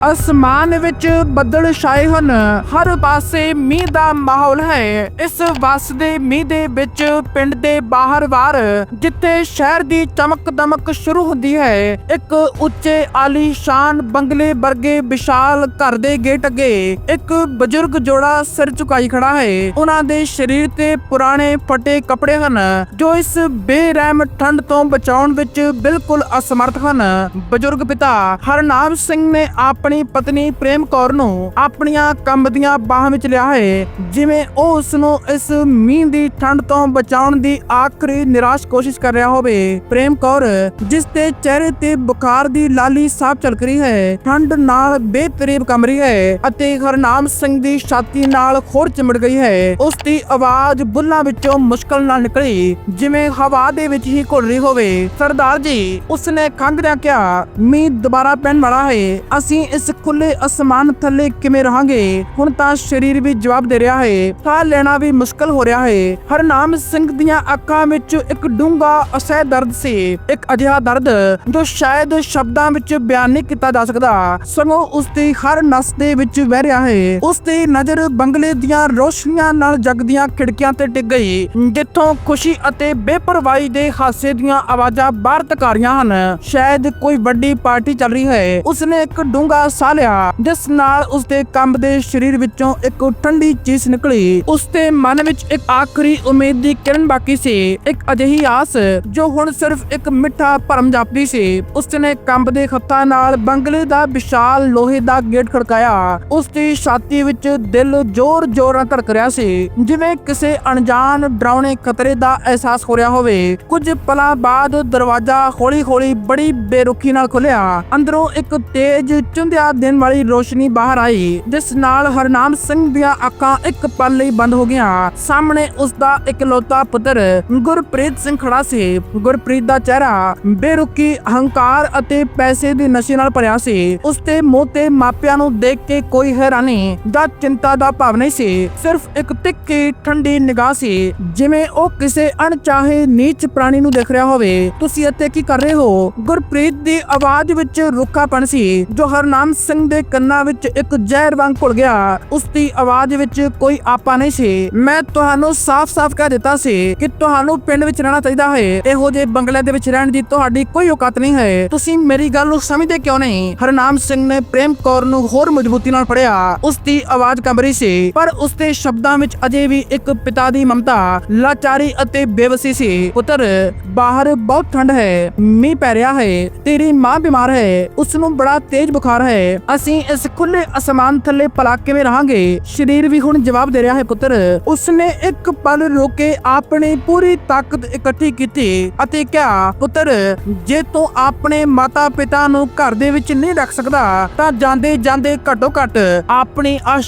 ਅਸਮਾਨ ਵਿੱਚ ਬੱਦਲ ਛਾਏ ਹਨ। ਹਰ ਪਾਸੇ ਮੀਂਹ ਦਾ ਮਾਹੌਲ ਹੈ। ਇਸ ਵਸਦੇ ਮੀਂਹ ਦੇ ਵਿੱਚ ਪਿੰਡ ਦੇ ਬਾਹਰ-ਬਾਹਰ ਜਿੱਥੇ ਸ਼ਹਿਰ ਦੀ ਚਮਕ ਦਮਕ ਸ਼ੁਰੂ ਹੁੰਦੀ ਹੈ, ਇੱਕ ਉੱਚੇ ਆਲੀਸ਼ਾਨ ਬੰਗਲੇ ਵਰਗੇ ਵਿਸ਼ਾਲ ਘਰ ਦੇ ਗੇਟ ਅੱਗੇ ਇੱਕ ਬਜ਼ੁਰਗ ਜੋੜਾ ਸਿਰ ਝੁਕਾਈ ਖੜਾ ਹੈ। ਉਹਨਾਂ ਦੇ ਸਰੀਰ ਤੇ ਪੁਰਾਣੇ ਫਟੇ ਕੱਪੜੇ ਹਨ, ਜੋ ਇਸ ਬੇਰਹਿਮ ਠੰਡ ਤੋਂ ਬਚਾਉਣ ਵਿੱਚ ਬਿਲਕੁਲ ਅਸਮਰਥ ਹਨ। ਬਜ਼ੁਰਗ ਪਿਤਾ ਹਰਨਾਮ ਸਿੰਘ ਨੇ ਆਪ ਆਪਣੀ ਪਤਨੀ ਪ੍ਰੇਮ ਕੌਰ ਨੂੰ ਆਪਣੀਆਂ ਕੰਬਦੀਆਂ ਬਾਹਾਂ ਵਿੱਚ ਲਿਆ ਹੈ, ਜਿਵੇਂ ਉਹ ਉਸ ਨੂੰ ਇਸ ਮੀਂਹ ਦੀ ਠੰਡ ਤੋਂ ਬਚਾਉਣ ਦੀ ਆਖਰੀ ਨਿਰਾਸ਼ ਕੋਸ਼ਿਸ਼ ਕਰ ਰਿਹਾ ਹੋਵੇ। ਪ੍ਰੇਮ ਕੌਰ, ਜਿਸ ਦੇ ਚਿਹਰੇ ਤੇ ਬੁਖਾਰ ਦੀ ਲਾਲੀ ਸਾਫ਼ ਝਲਕ ਰਹੀ ਹੈ, ਠੰਡ ਨਾਲ ਬੇਤਰੀਬ ਕੰਬ ਰਹੀ ਹੈ ਅਤੇ ਹਰਨਾਮ ਸਿੰਘ ਦੀ ਛਾਤੀ ਨਾਲ ਖੋਰ ਚਿਮੜ ਗਈ ਹੈ। ਉਸ ਦੀ ਆਵਾਜ਼ ਬੁੱਲਾਂ ਵਿੱਚੋਂ ਮੁਸ਼ਕਲ ਨਾਲ ਨਿਕਲੀ, ਜਿਵੇਂ ਹਵਾ ਦੇ ਵਿੱਚ ਹੀ ਘੁਲ ਰਹੀ ਹੋਵੇ। ਸਰਦਾਰ ਜੀ, ਉਸਨੇ ਖੰਗਦਿਆਂ ਕਿਹਾ, ਮੀਂਹ ਦੁਬਾਰਾ ਪੈਣ ਵਾਲਾ ਹੈ, ਅਸੀਂ ਇਸ ਖੁੱਲੇ ਅਸਮਾਨ ਥੱਲੇ ਕਿਵੇਂ ਰਹਾਂਗੇ? ਹੁਣ ਤਾਂ ਸਰੀਰ ਵੀ ਜਵਾਬ ਦੇ ਰਿਹਾ ਹੈ। ਸਾਹ ਲੈਣਾ ਵੀ ਮੁਸ਼ਕਲ ਹੋ ਰਿਹਾ ਹੈ। ਹਰਨਾਮ ਸਿੰਘ ਦੀਆਂ ਅੱਖਾਂ ਵਿੱਚ ਇੱਕ ਡੂੰਘਾ ਅਸਹਿ ਦਰਦ ਸੀ। ਇੱਕ ਅਜਿਹਾ ਦਰਦ ਜੋ ਸ਼ਾਇਦ ਸ਼ਬਦਾਂ ਵਿੱਚ ਬਿਆਨ ਨਹੀਂ ਕੀਤਾ ਜਾ ਸਕਦਾ। ਸਗੋਂ ਉਸ ਦੀ ਹਰ ਨਸ ਦੇ ਵਿੱਚ ਵਹਿ ਰਿਹਾ ਹੈ। ਉਸ ਦੀ ਨਜ਼ਰ ਬੰਗਲੇ ਦੀਆਂ ਰੋਸ਼ਨੀਆਂ ਨਾਲ ਜਗਦੀਆਂ ਖਿੜਕੀਆਂ ਤੇ ਟਿਕ ਗਈ, ਜਿੱਥੋਂ ਖੁਸ਼ੀ ਅਤੇ ਬੇਪਰਵਾਹੀ ਦੇ ਹਾਸੇ ਦੀਆਂ ਆਵਾਜ਼ਾਂ ਬਾਹਰ ਤੱਕ ਆ ਰਹੀਆਂ ਹਨ। ਸ਼ਾਇਦ ਕੋਈ ਵੱਡੀ ਪਾਰਟੀ ਚੱਲ ਰਹੀ ਹੈ। ਉਸਨੇ ਇੱਕ ਡੂੰਘਾ ਸਾਹ ਲਿਆ। ਜਿਸ ਨਾਲ ਉਸਦੇ ਕੰਬਦੇ ਸਰੀਰ ਵਿੱਚੋਂ ਇੱਕ ਠੰਡੀ ਚੀਜ਼ ਨਿਕਲੀ। ਉਸਦੇ ਮਨ ਵਿੱਚ ਇੱਕ ਆਖਰੀ ਉਮੀਦ ਦੀ ਕਿਰਨ ਬਾਕੀ ਸੀ। ਇੱਕ ਅਜਿਹੀ ਆਸ ਜੋ ਹੁਣ ਸਿਰਫ ਇੱਕ ਮਿੱਠਾ ਭਰਮ ਜਾਪਦੀ ਸੀ। ਉਸਨੇ ਕੰਬਦੇ ਹੱਥਾਂ ਨਾਲ ਬੰਗਲੇ ਦਾ ਵਿਸ਼ਾਲ ਲੋਹੇ ਦਾ ਗੇਟ ਖੜਕਾਇਆ। ਉਸਦੀ ਛਾਤੀ ਵਿੱਚ ਦਿਲ ਜ਼ੋਰ-ਜ਼ੋਰ ਨਾਲ ਧੜਕ ਰਿਹਾ ਸੀ। ਜਿਵੇਂ ਕਿਸੇ ਅਣਜਾਣ ਡਰਾਉਣੇ ਖਤਰੇ ਦਾ ਅਹਿਸਾਸ ਹੋ ਰਿਹਾ ਹੋਵੇ। ਕੁਝ ਪਲਾਂ ਬਾਅਦ ਦਰਵਾਜ਼ਾ ਹੌਲੀ-ਹੌਲੀ ਬੜੀ ਬੇਰੁਖੀ ਨਾਲ ਖੁੱਲਿਆ ਅੰਦਰੋਂ ਇੱਕ ਤੇਜ਼ ਚੁੰਦਿਆ ਦੇਣ ਵਾਲੀ ਰੋਸ਼ਨੀ ਬਾਹਰ ਆਈ, ਜਿਸ ਨਾਲ ਹਰਨਾਮ ਸਿੰਘ ਦੀਆਂ ਅੱਖਾਂ ਇੱਕ ਪਲ ਲਈ ਬੰਦ ਹੋ ਗਈਆਂ। ਸਾਹਮਣੇ ਉਸ ਦਾ ਇਕਲੌਤਾ ਪੁੱਤਰ ਗੁਰਪ੍ਰੀਤ ਸਿੰਘ ਖੜਾ ਸੀ। ਗੁਰਪ੍ਰੀਤ ਦਾ ਚਿਹਰਾ ਬੇਰੁਖੀ ਅਹੰਕਾਰ ਅਤੇ ਪੈਸੇ ਦੀ ਨਸ਼ੇ ਨਾਲ ਭਰਿਆ ਸੀ। ਉਸ ਦੇ ਮੂੰਹ ਤੇ ਮਾਪਿਆਂ ਨੂੰ ਦੇਖ ਕੇ ਕੋਈ ਹੈਰਾਨੀ ਜਾਂ ਚਿੰਤਾ ਦਾ ਭਾਵ ਨਹੀਂ ਸੀ। ਸਿਰਫ ਇੱਕ ਤਿੱਖੀ, ਠੰਡੀ ਨਿਗਾਹ ਸੀ, ਜਿਵੇਂ ਉਹ ਕਿਸੇ ਅਣਚਾਹੇ ਨੀਚ ਪ੍ਰਾਣੀ ਨੂੰ ਦੇਖ ਰਿਹਾ ਹੋਵੇ। ਤੁਸੀਂ ਇੱਥੇ ਕੀ ਕਰ ਰਹੇ ਹੋ? ਗੁਰਪ੍ਰੀਤ ਦੀ ਆਵਾਜ਼ ਵਿੱਚ ਰੁੱਖਾਪਣ ਸੀ, ਜੋ ਹਰਨਾਮ ਸਿੰਘ ਦੇ ਕੰਨਾਂ ਵਿੱਚ ਇੱਕ ਜ਼ਹਿਰ ਵਾਂਗ ਘੁਲ ਗਿਆ। ਉਸ ਦੀ ਆਵਾਜ਼ ਵਿੱਚ ਕੋਈ ਆਪਾ ਨਹੀਂ ਸੀ। ਮੈਂ ਤੁਹਾਨੂੰ ਸਾਫ਼-ਸਾਫ਼ ਕਹਿ ਦਿੱਤਾ ਸੀ ਕਿ ਤੁਹਾਨੂੰ ਪਿੰਡ ਵਿੱਚ ਰਹਿਣਾ ਚਾਹੀਦਾ ਹੈ। ਇਹੋ ਜਿਹੇ ਬੰਗਲੇ ਦੇ ਵਿੱਚ ਰਹਿਣ ਦੀ ਤੁਹਾਡੀ ਕੋਈ ਔਕਾਤ ਨਹੀਂ ਹੈ। ਤੁਸੀਂ ਮੇਰੀ ਗੱਲ ਨੂੰ ਸਮਝਦੇ ਕਿਉਂ ਨਹੀਂ? ਹਰਨਾਮ ਸਿੰਘ ਨੇ ਪ੍ਰੇਮ ਕੌਰ ਨੂੰ ਹੋਰ ਮਜ਼ਬੂਤੀ ਨਾਲ ਫੜਿਆ। ਉਸ ਦੀ ਆਵਾਜ਼ ਕੰਬ ਸੀ, ਪਰ ਉਸ ਦੇ ਸ਼ਬਦਾਂ ਵਿੱਚ ਅਜੇ ਵੀ ਇੱਕ ਪਿਤਾ ਦੀ ਮਮਤਾ, ਲਾਚਾਰੀ ਅਤੇ ਬੇਵਸੀ ਸੀ। ਪੁੱਤਰ, ਬਾਹਰ ਬਹੁਤ ਠੰਡ ਹੈ, ਮੀਂਹ ਪੈ ਰਿਹਾ ਹੈ, ਤੇਰੀ ਮਾਂ ਬਿਮਾਰ ਹੈ ਉਸ ਨੂੰ ਬੜਾ ਤੇਜ਼ ਬੁਖਾਰ ਹੈ। ਅਸੀਂ ਇਸ ਖੁੱਲੇ ਅਸਮਾਨ ਥੱਲੇ ਭਲਾ ਕਿਵੇਂ ਰਹਾਂਗੇ? ਸਰੀਰ ਵੀ ਹੁਣ ਜਵਾਬ ਦੇ ਰਿਹਾ ਹੈ, ਪੁੱਤਰ। ਉਸਨੇ ਇੱਕ ਪਲ ਰੁਕ ਕੇ ਆਪਣੀ ਪੂਰੀ ਤਾਕਤ ਇਕੱਠੀ ਕੀਤੀ ਅਤੇ ਕਿਹਾ, ਪੁੱਤਰ, ਜੇ ਤੂੰ ਆਪਣੇ ਮਾਤਾ ਪਿਤਾ ਨੂੰ ਘਰ ਦੇ ਵਿੱਚ ਨਹੀਂ ਰੱਖ ਸਕਦਾ, ਤਾਂ ਜਾਂਦੇ ਜਾਂਦੇ ਘੱਟੋ ਘੱਟ ਆਪਣੀ ਆ